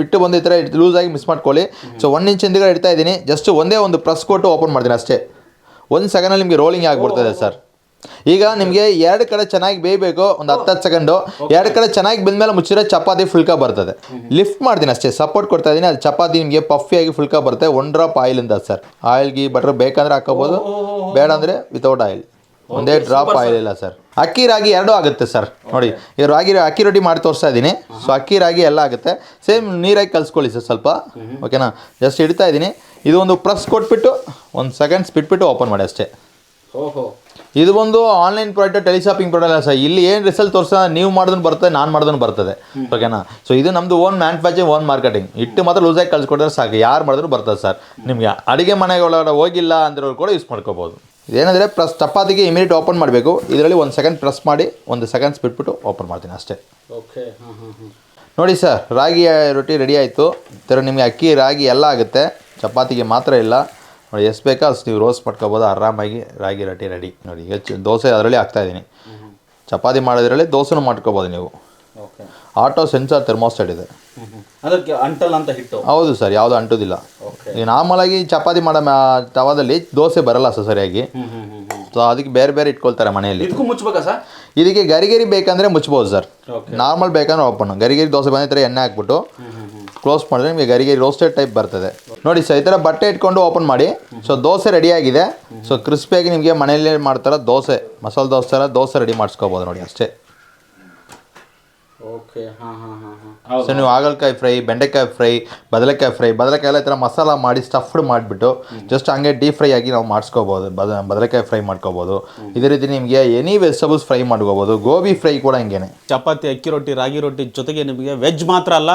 ಇಟ್ಟು ಬಂದು ಈ ಥರ ಲೂಸ್ ಆಗಿ ಮಿಸ್ ಮಾಡ್ಕೊಳ್ಳಿ. ಸೊ ಒನ್ ಇಂಚ್ ಹಿಂದಿಗೆ ಇಡ್ತಾ ಇದ್ದೀನಿ. ಜಸ್ಟ್ ಒಂದೇ ಒಂದು ಪ್ರೆಸ್ ಕೊಟ್ಟು ಓಪನ್ ಮಾಡ್ತೀನಿ ಅಷ್ಟೇ. ಒಂದು ಸೆಕೆಂಡಲ್ಲಿ ನಿಮಗೆ ರೋಲಿಂಗ್ ಆಗಿಬಿಡ್ತದೆ ಸರ್ ಈಗ ನಿಮಗೆ ಎರಡು ಕಡೆ ಚೆನ್ನಾಗಿ ಬೇಯಬೇಕು ಒಂದು ಹತ್ತು ಹತ್ತು ಸೆಕೆಂಡು ಎರಡು ಕಡೆ ಚೆನ್ನಾಗಿ ಬಂದಮೇಲೆ ಮುಚ್ಚಿದ್ರೆ ಚಪಾತಿ ಫುಲ್ಕ ಬರ್ತದೆ. ಲಿಫ್ಟ್ ಮಾಡ್ತೀನಿ ಅಷ್ಟೇ. ಸಪೋರ್ಟ್ ಕೊಡ್ತಾ ಇದ್ದೀನಿ. ಅದು ಚಪಾತಿ ನಿಮಗೆ ಪಫಿಯಾಗಿ ಫುಲ್ಕ ಬರುತ್ತೆ. ಒನ್ ಡ್ರಾಪ್ ಆಯಿಲ್ ಅಂತ ಸರ್ ಆಯಿಲ್ ಗೀ ಬಟರ್ ಬೇಕಂದ್ರೆ ಹಾಕೋಬೋದು. ಬೇಡ ಅಂದರೆ ವಿತೌಟ್ ಆಯಿಲ್ ಒಂದೇ ಡ್ರಾಪ್ ಆಯಿಲ್ ಇಲ್ಲ ಸರ್ ಅಕ್ಕಿ ರಾಗಿ ಎರಡೂ ಆಗುತ್ತೆ ಸರ್ ನೋಡಿ ಈ ರಾಗಿ ಅಕ್ಕಿ ರೊಟ್ಟಿ ಮಾಡಿ ತೋರಿಸ್ತಾ ಇದ್ದೀನಿ. ಸೊ ಅಕ್ಕಿ ರಾಗಿ ಎಲ್ಲ ಆಗುತ್ತೆ. ಸೇಮ್ ನೀರಾಗಿ ಕಲಿಸ್ಕೊಳ್ಳಿ ಸರ್ ಸ್ವಲ್ಪ. ಓಕೆನಾ ಜಸ್ಟ್ ಇಡ್ತಾ ಇದ್ದೀನಿ. ಇದು ಒಂದು ಪ್ರೆಸ್ ಕೊಟ್ಬಿಟ್ಟು ಒಂದು ಸೆಕೆಂಡ್ಸ್ ಬಿಟ್ಬಿಟ್ಟು ಓಪನ್ ಮಾಡಿ ಅಷ್ಟೇ. ಓಹೋ. ಇದು ಒಂದು ಆನ್ಲೈನ್ ಪ್ರಾಡಕ್ಟ್ ಟೆಲಿಶಾಪಿಂಗ್ ಪ್ರಾಡಕ್ಟ್ ಅಲ್ಲ ಸರ್ ಇಲ್ಲಿ ಏನು ರಿಸಲ್ಟ್ ತೋರಿಸ ನೀವು ಮಾಡೋದನ್ನು ಬರ್ತದೆ ನಾನು ಮಾಡೋದನ್ನು ಬರ್ತದೆ. ಓಕೆನಾ ಸೊ ಇದು ನಮ್ಮದು ಓನ್ ಮ್ಯಾನುಫ್ಯಾಕ್ಚರಿಂಗ್ ಓನ್ ಮಾರ್ಕೆಟಿಂಗ್ ಇಟ್ಟು ಮಾತ್ರ ಲೂಸಾಗಿ ಕಳ್ಸಿಕೊಟ್ರೆ ಸಾಕು. ಯಾರು ಮಾಡಿದ್ರು ಬರ್ತದೆ ಸರ್ ನಿಮಗೆ ಅಡುಗೆ ಮನೆಗೆ ಒಳಗಡೆ ಹೋಗಿಲ್ಲ ಅಂದ್ರೂ ಕೂಡ ಯೂಸ್ ಮಾಡ್ಕೋಬೋದು. ಇದೇನಂದರೆ ಪ್ರೆಸ್ ಚಪಾತಿಗೆ ಇಮಿಡಿಯೇಟ್ ಓಪನ್ ಮಾಡಬೇಕು. ಇದರಲ್ಲಿ ಒಂದು ಸೆಕೆಂಡ್ ಪ್ರೆಸ್ ಮಾಡಿ ಒಂದು ಸೆಕೆಂಡ್ಸ್ ಬಿಟ್ಬಿಟ್ಟು ಓಪನ್ ಮಾಡ್ತೀನಿ ಅಷ್ಟೇ. ಓಕೆ ಹಾಂ ಹಾಂ ಹಾಂ. ನೋಡಿ ಸರ್ ರಾಗಿ ರೊಟ್ಟಿ ರೆಡಿ ಆಯಿತು. ಥರ ನಿಮಗೆ ಅಕ್ಕಿ ರಾಗಿ ಎಲ್ಲ ಆಗುತ್ತೆ. ಚಪಾತಿಗೆ ಮಾತ್ರ ಇಲ್ಲ. ನೋಡಿ ಎಷ್ಟು ಬೇಕಾ ಅಷ್ಟು ನೀವು ರೋಸ್ಟ್ ಮಾಡ್ಕೋಬೋದು. ಆರಾಮಾಗಿ ರಾಗಿ ರೊಟ್ಟಿ ರೆಡಿ ನೋಡಿ ಈಗ ದೋಸೆ ಅದರಲ್ಲಿ ಹಾಕ್ತಾಯಿದ್ದೀನಿ ಚಪಾತಿ ಮಾಡೋದ್ರಲ್ಲಿ ದೋಸೆನೂ ಮಾಡ್ಕೋಬೋದು ನೀವು. ಓಕೆ ಆಟೋ ಸೆನ್ಸಾರ್ ಥರ್ಮೋಸ್ಟೆಟ್ ಇದೆ. ಅದಕ್ಕೆ ಅಂಟಲ್ ಅಂತ ಹಿಟ್ಟು. ಹೌದು ಸರ್ ಯಾವುದು ಅಂಟೋದಿಲ್ಲ. ಈಗ ನಾರ್ಮಲಾಗಿ ಚಪಾತಿ ಮಾಡೋ ತವಾದಲ್ಲಿ ದೋಸೆ ಬರಲ್ಲ ಸರ್ ಸರಿಯಾಗಿ. ಸೊ ಅದಕ್ಕೆ ಬೇರೆ ಬೇರೆ ಇಟ್ಕೊಳ್ತಾರೆ ಮನೆಯಲ್ಲಿ. ಇದಕ್ಕೂ ಮುಚ್ಚಬೇಕಾ ಸರ್? ಇದಕ್ಕೆ ಗರಿಗರಿ ಬೇಕಂದ್ರೆ ಮುಚ್ಬೋದು ಸರ್. ನಾರ್ಮಲ್ ಬೇಕಂದ್ರೆ ಓಪನ್ ಗರಿಗರಿ ದೋಸೆ ಬಂದಿದ್ರೆ ಎಣ್ಣೆ ಹಾಕ್ಬಿಟ್ಟು ಕ್ಲೋಸ್ ಮಾಡಿದ್ರೆ ನಿಮಗೆ ಗರಿಗೇರಿ ರೋಸ್ಟೆಡ್ ಟೈಪ್ ಬರ್ತದೆ. ನೋಡಿ ಸರ್ ಈ ಥರ ಬಟ್ಟೆ ಇಟ್ಕೊಂಡು ಓಪನ್ ಮಾಡಿ. ಸೊ ದೋಸೆ ರೆಡಿಯಾಗಿದೆ ಸೊ ಕ್ರಿಸ್ಪಿಯಾಗಿ ನಿಮಗೆ ಮನೆಯಲ್ಲೇ ಮಾಡ್ತಾರ ದೋಸೆ ಮಸಾಲೆ ದೋಸೆ ಥರ ದೋಸೆ ರೆಡಿ ಮಾಡಿಸ್ಕೋಬೋದು ನೋಡಿ ಅಷ್ಟೇ. ಓಕೆ ಹಾಂ ಹಾಂ ಹಾಂ ಹಾಂ. ಸೊ ನೀವು ಹಾಗಲಕಾಯಿ ಫ್ರೈ ಬೆಂಡೆಕಾಯಿ ಫ್ರೈ ಬದನೆಕಾಯಿ ಫ್ರೈ ಬದನೆಕಾಯಿ ಎಲ್ಲ ಈ ಥರ ಮಸಾಲ ಮಾಡಿ ಸ್ಟಫ್ಡ್ ಮಾಡಿಬಿಟ್ಟು ಜಸ್ಟ್ ಹಂಗೆ ಡೀಪ್ ಫ್ರೈ ಆಗಿ ನಾವು ಮಾಡಿಸ್ಕೋಬೋದು ಬದ ಬದನೆಕಾಯಿ ಫ್ರೈ ಮಾಡ್ಕೋಬೋದು. ಇದೇ ರೀತಿ ನಿಮಗೆ ಎನಿ ವೆಜಿಟಬಲ್ಸ್ ಫ್ರೈ ಮಾಡ್ಕೋಬೋದು ಗೋಬಿ ಫ್ರೈ ಕೂಡ ಹಂಗೇನೆ. ಚಪಾತಿ ಅಕ್ಕಿ ರೊಟ್ಟಿ ರಾಗಿ ರೊಟ್ಟಿ ಜೊತೆಗೆ ನಿಮಗೆ ವೆಜ್ ಮಾತ್ರ ಅಲ್ಲ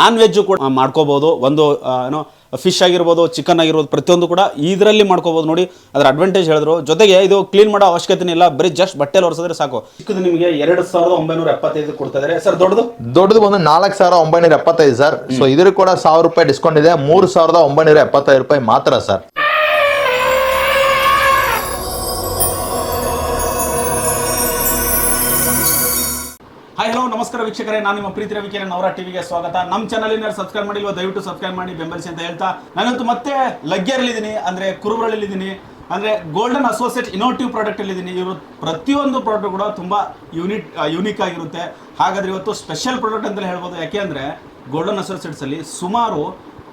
ನಾನ್ ವೆಜ್ ಕೂಡ ಮಾಡ್ಕೋಬೋದು. ಒಂದು ಏನೋ ಫಿಶ್ ಆಗಿರ್ಬೋದು ಚಿಕನ್ ಆಗಿರ್ಬೋದು, ಪ್ರತಿಯೊಂದು ಕೂಡ ಇದರಲ್ಲಿ ಮಾಡ್ಕೋಬೋದು ನೋಡಿ. ಅದರ ಅಡ್ವಾಂಟೇಜ್ ಹೇಳಿದ್ರು. ಜೊತೆಗೆ ಇದು ಕ್ಲೀನ್ ಮಾಡೋ ಅವಶ್ಯಕತೆ ಇಲ್ಲ. ಬರೀ ಜಸ್ಟ್ ಬಟ್ಟೆಲಿ ಒರೆಸಿದ್ರೆ ಸಾಕು. ಚಿಕ್ಕದು ನಿಮಗೆ ಎರಡು ಸಾವಿರದ ಒಂಬೈನೂರ ಎಪ್ಪತ್ತೈದು ಕೊಡ್ತಾ ಇದ್ದಾರೆ ಸರ್, ದೊಡ್ಡದು? ದೊಡ್ಡದು ಬಂದು ನಾಲ್ಕು ಸಾವಿರ ಒಂಬೈನೂರ ಎಪ್ಪತ್ತೈದು, ಸರ್. ಸೊ ಇದ್ರ ಕೂಡ ಸಾವಿರ ರೂಪಾಯಿ ಡಿಸ್ಕೌಂಟ್ ಇದೆ. ಮೂರು ಸಾವಿರದ ಒಂಬೈನೂರ ಎಪ್ಪತ್ತೈದು ರೂಪಾಯಿ ಮಾತ್ರ, ಸರ್. ನಮಸ್ಕಾರ ವೀಕ್ಷಕರೇ, ನಾನು ನಿಮ್ಮ ಪ್ರೀತಿ ರವಿಕೆರೆ ನವರ ಟಿವಿಗೆ ಸ್ವಾಗತ. ನಮ್ಮ ಚಾನಲಿನ ಸಬ್ಸ್ಕ್ರೈಬ್ ಮಾಡಿಲ್ವ, ದಯವಿಟ್ಟು ಸಬ್ಸ್ಕ್ರೈಬ್ ಮಾಡಿ, ಬೆಂಬಲಿಸಿ ಅಂತ ಹೇಳ್ತಾ. ನಾನಂತೂ ಮತ್ತೆ ಲಗ್ಗೆರಲ್ಲಿದ್ದೀನಿ ಅಂದರೆ ಕುರುಬರಲ್ಲಿದ್ದೀನಿ, ಅಂದರೆ ಗೋಲ್ಡನ್ ಅಸೋಸಿಯೇಟ್ ಇನೋಟಿವ್ ಪ್ರಾಡಕ್ಟ್ ಇದ್ದೀನಿ ಇವರು ಪ್ರತಿಯೊಂದು ಪ್ರಾಡಕ್ಟ್ ಕೂಡ ತುಂಬ ಯೂನಿಟ್ ಯೂನಿಕ್ ಆಗಿರುತ್ತೆ. ಹಾಗಾದ್ರೆ ಇವತ್ತು ಸ್ಪೆಷಲ್ ಪ್ರಾಡಕ್ಟ್ ಅಂತಲೇ ಹೇಳ್ಬೋದು. ಯಾಕೆ ಅಂದ್ರೆ ಗೋಲ್ಡನ್ ಅಸೋಸಿಯೇಟ್ಸಲ್ಲಿ ಸುಮಾರು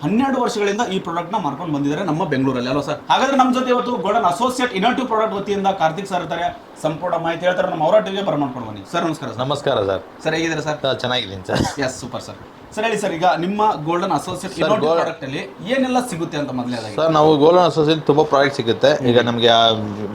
ಹನ್ನೆರಡು ವರ್ಷಗಳಿಂದ ಈ ಪ್ರಾಡಕ್ಟ್ನ ಮಾರ್ಕೊಂಡು ಬಂದಿದ್ದಾರೆ ನಮ್ಮ ಬೆಂಗಳೂರಲ್ಲಿ. ಅಲ್ವಾ ಸರ್ ಹಾಗಾದ್ರೆ ನಮ್ಮ ಜೊತೆ ಇವತ್ತು ಗೋಲ್ಡನ್ ಅಸೋಸಿಯೇಟ್ ಇನೋಟಿವ್ ಪ್ರಾಡಕ್ಟ್ ವತಿಯಿಂದ ಕಾರ್ತಿಕ್ ಸರ್ ಇರ್ತಾರೆ. ಸಂಪೂರ್ಣ ಮಾಹಿತಿ ಹೇಳ್ತಾರೆ. ನಮ್ಮ ಅವರ ಟಿವಿಗೆ ಬರ ಮಾಡ್ಕೊಂಡು ಬನ್ನಿ. ಸರ್ ನಮಸ್ಕಾರ ಸರ್ ನಮಸ್ಕಾರ ಸರ್ ಸರ್ ಹೇಗಿದ್ದಾರೆ ಸರ್ ಸರ್, ಚೆನ್ನಾಗಿದ್ದೀನಿ sir yes super sir sir ಹೇಳಿ ಸರ್ ಈಗ ನಿಮ್ಮ ಗೋಲ್ಡನ್ ಅಸೋಸಿಯೇಟ್ ಪ್ರಾಡಕ್ಟ್ ಅಲ್ಲಿ ಏನೆಲ್ಲ ಸಿಗುತ್ತೆ ಅಂತ ಮೊದಲೇ ಸರ್ ನಾವು ಗೋಲ್ಡನ್ ಅಸೋಸಿಯೇಟ್ ತುಂಬಾ ಪ್ರಾಡಕ್ಟ್ ಸಿಗುತ್ತೆ. ಈಗ ನಮಗೆ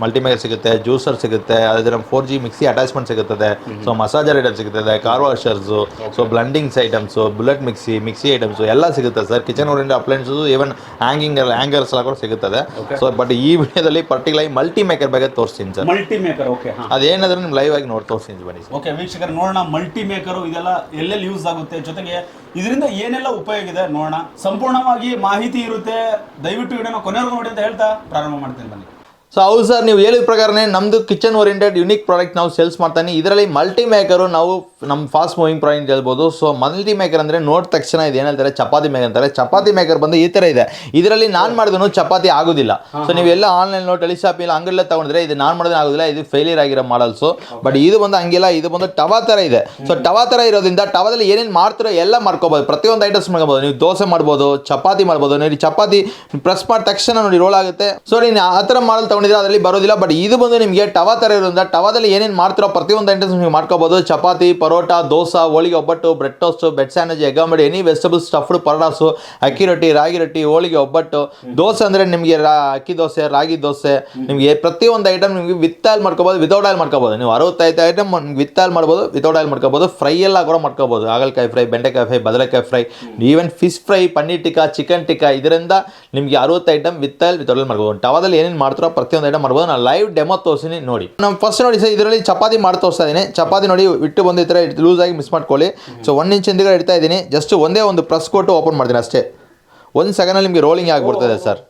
ಮಲ್ಟಿಮೇಕರ್ ಸಿಗುತ್ತೆ ಜ್ಯೂಸರ್ ಸಿಗುತ್ತೆ ಅದೇ ನಮ್ಮ ಫೋರ್ ಜಿ ಮಿಕ್ಸಿ ಅಟ್ಯಾಚ್ಮೆಂಟ್ ಸಿಗುತ್ತದೆ. ಸೊ ಮಸಾಜರ್ ಐಟಮ್ ಸಿಗುತ್ತದೆ car washers so blendings items bullet mixie mixie items ಎಲ್ಲ ಸಿಗುತ್ತೆ sir kitchen orient appliances even hanging hangers ಎಲ್ಲ ಕೂಡ ಸಿಗುತ್ತದೆ. ಸೊ ಬಟ್ ಈ ವಿಡಿಯೋದಲ್ಲಿ ಪರ್ಟಿಕ್ಯುಲರ್ ಮಲ್ಟಿ ಮೇಕರ್ ಬಗ್ಗೆ ತೋರಿಸ್ತೀನಿ ಸರ್ ಮಲ್ಟಿ ಮೇಕರ್ ಓಕೆ ಅದೇನಾದ್ರೂ ನಿಮ್ಗೆ ಲೈವ್ ಆಗಿ ನೋಡಿ ತೋರಿಸ್ತೀನಿ ಬನ್ನಿ ಓಕೆ ವೀಕ್ಷಕರು ನೋಡೋಣ ಮಲ್ಟಿ ಮೇಕರು ಇದೆಲ್ಲ ಎಲ್ಲೆಲ್ಲಿ ಯೂಸ್ ಆಗುತ್ತೆ? ಜೊತೆಗೆ ಇದರಿಂದ ಏನೆಲ್ಲ ಉಪಯೋಗ ಇದೆ ನೋಡೋಣ. ಸಂಪೂರ್ಣವಾಗಿ ಮಾಹಿತಿ ಇರುತ್ತೆ. ದಯವಿಟ್ಟು ವಿಡಿಯೋನ ಕೊನೆವರೆಗೂ ನೋಡಿ ಅಂತ ಹೇಳ್ತಾ ಪ್ರಾರಂಭ ಮಾಡ್ತೀನಿ ಬನ್ನಿ. ಸೊ ಹೌದು ಸರ್ ನೀವು ಹೇಳಿದ ಪ್ರಕಾರನೇ ನಮ್ಮದು ಕಿಚನ್ ಓರಿಯೆಂಟೆಡ್ ಯುನಿಕ್ ಪ್ರಾಡಕ್ಟ್ ನಾವು ಸೇಲ್ಸ್ ಮಾಡ್ತಾನೆ. ಇದರಲ್ಲಿ ಮಲ್ಟಿ ಮೇಕರು ನಾವು ನಮ್ಮ ಫಾಸ್ಟ್ ಮೂವಿಂಗ್ ಪ್ರಾಡಕ್ಟ್ ಹೇಳ್ಬೋದು. ಸೊ ಮಲ್ಟಿ ಮೇಕರ್ ಅಂದರೆ ನೋಡಿದ ತಕ್ಷಣ ಇದು ಏನು ಹೇಳ್ತಾರೆ? ಚಪಾತಿ ಮೇಕರ್ ಅಂತಾರೆ. ಚಪಾತಿ ಮೇಕರ್ ಬಂದು ಈ ಥರ ಇದೆ. ಇದರಲ್ಲಿ ನಾನು ಮಾಡಿದ್ರು ಚಪಾತಿ ಆಗೋದಿಲ್ಲ. ಸೊ ನೀವೆಲ್ಲ ಆನ್ಲೈನ್ ಟೆಲಿಶಾಪ್ ಇಲ್ಲ ಅಂಗಡಿಲ್ಲ ತಗೊಂಡ್ರೆ ಇದು ನಾನು ಮಾಡೋದೇ ಆಗೋದಿಲ್ಲ. ಇದು ಫೇಲಿಯರ್ ಆಗಿರೋ ಮಾಡಲ್ಸು ಬಟ್ ಇದು ಬಂದು ಹಂಗಿಲ್ಲ. ಇದು ಬಂದು ಟವಾ ಥರ ಇದೆ. ಸೊ ಟವಾ ಥರ ಇರೋದ್ರಿಂದ ಟವಾದಲ್ಲಿ ಏನೇನು ಮಾಡ್ತಿರೋ ಎಲ್ಲ ಮಾಡ್ಕೋಬೋದು. ಪ್ರತಿಯೊಂದು ಐಟಮ್ಸ್ ಮಾಡ್ಕೋಬೋದು. ನೀವು ದೋಸೆ ಮಾಡ್ಬೋದು ಚಪಾತಿ ಮಾಡ್ಬೋದು. ನೋಡಿ ಚಪಾತಿ ಪ್ರೆಸ್ ಮಾಡಿದ ತಕ್ಷಣ ನೋಡಿ ರೋಲ್ ಆಗುತ್ತೆ. ಸೊ ನೀನು ಆ ಥರ ಮಾಡಲ್ ತಗೊಂಡಿದ್ರೆ ಅದರಲ್ಲಿ ಬರೋದಿಲ್ಲ. ಬಟ್ ಇದು ಬಂದು ನಿಮಗೆ ಟವಾ ಥರ ಇರೋದ್ರಿಂದ ಟವಾದಲ್ಲಿ ಏನೇನು ಮಾಡ್ತಿರೋ ಪ್ರತಿಯೊಂದು ಐಟಮ್ಸ್ ನೀವು ಮಾಡ್ಕೋಬೋದು. ಚಪಾತಿ ಪರೋಟ ದೋಸೆ ಹೋಳಿಗೆ ಒಬ್ಬಟ್ಟು ಬ್ರೆಡ್ ಟೋಸ್ಟ್ ಬೆಡ್ ಸ್ಯಾಂಡ್ವಿಚ್ ಎಗ್ಗಾಂಬಡಿ ಎನಿ ವೆಜಿಟೇಬಲ್ಸ್ ಸ್ಟಫ್ಡ್ ಪರೋಟಾಸು ಅಕ್ಕಿ ರೊಟ್ಟಿ ರಾಗಿ ರೊಟ್ಟಿ ಹೋಳಿಗೆ ಒಬ್ಬಟ್ಟು. ದೋಸೆ ಅಂದರೆ ನಿಮಗೆ ರಾ ಅಕ್ಕಿ ದೋಸೆ ರಾಗಿ ದೋಸೆ. ನಿಮಗೆ ಪ್ರತಿಯೊಂದು ಐಟಮ್ ನಿಮಗೆ ವಿತ್ ಆಯಿಲ್ ಮಾಡ್ಕೋಬೋದು ವಿತೌಟ್ ಆಯಿಲ್ ಮಾಡ್ಕೋಬೋದು. ನೀವು ಅರವತ್ತೈದು ಐಟಮ್ ವಿತ್ ಆಯಿಲ್ ಮಾಡ್ಬೋದು ವಿತೌಟ್ ಆಯಿಲ್ ಮಾಡ್ಕೋಬೋದು ಫ್ರೈ ಎಲ್ಲ ಕೂಡ ಮಾಡ್ಕೋಬೋದು. ಹಾಗಲಕಾಯಿ ಫ್ರೈ ಬೆಂಡೆಕಾಯಿ ಫ್ರೈ ಬದನೆಕಾಯಿ fry even fish fry paneer tikka chicken tikka ಇದರಿಂದ ನಿಮಗೆ ಅರವತ್ತು item with oil without oil ಮಾಡ್ಬೋದು ಟವಾದಲ್ಲಿ ಏನೇನು ಮಾಡ್ತಾರೋ ಪ್ರತಿಯೊಂದು ಐಟಮ್ ಮಾಡ್ಬೋದು. ನಾನು ಲೈವ್ ಡೆಮೋ ತೋರಿಸಿನಿ, ನೋಡಿ. ನಾನು ಫಸ್ಟ್ ನೋಡಿ ಸರ್ ಇದರಲ್ಲಿ ಚಪಾತಿ ಮಾಡಿ ತೋರಿಸ್ತಾ ಇದ್ದೀನಿ ಚಪಾತಿ ನೋಡಿ, ಇಟ್ಟು ಬಂದು ಈ ಲೂಸ್ ಆಗಿ ಮಿಸ್ ಮಾಡ್ಕೊಳ್ಳಿ. ಸೊ ಒನ್ ಇಂಚ್ ಹಿಂದ್ಗಡೆ ಇಡ್ತಾ ಇದ್ದೀನಿ ಜಸ್ಟ್ ಒಂದೇ ಒಂದು ಪ್ರೆಸ್ ಕೊಟ್ಟು ಓಪನ್ ಮಾಡ್ತೀನಿ ಅಷ್ಟೇ. ಒಂದು ಸೆಕೆಂಡಲ್ಲಿ ನಿಮಗೆ ರೋಲಿಂಗ್ ಆಗಿಬಿಡ್ತದೆ ಸರ್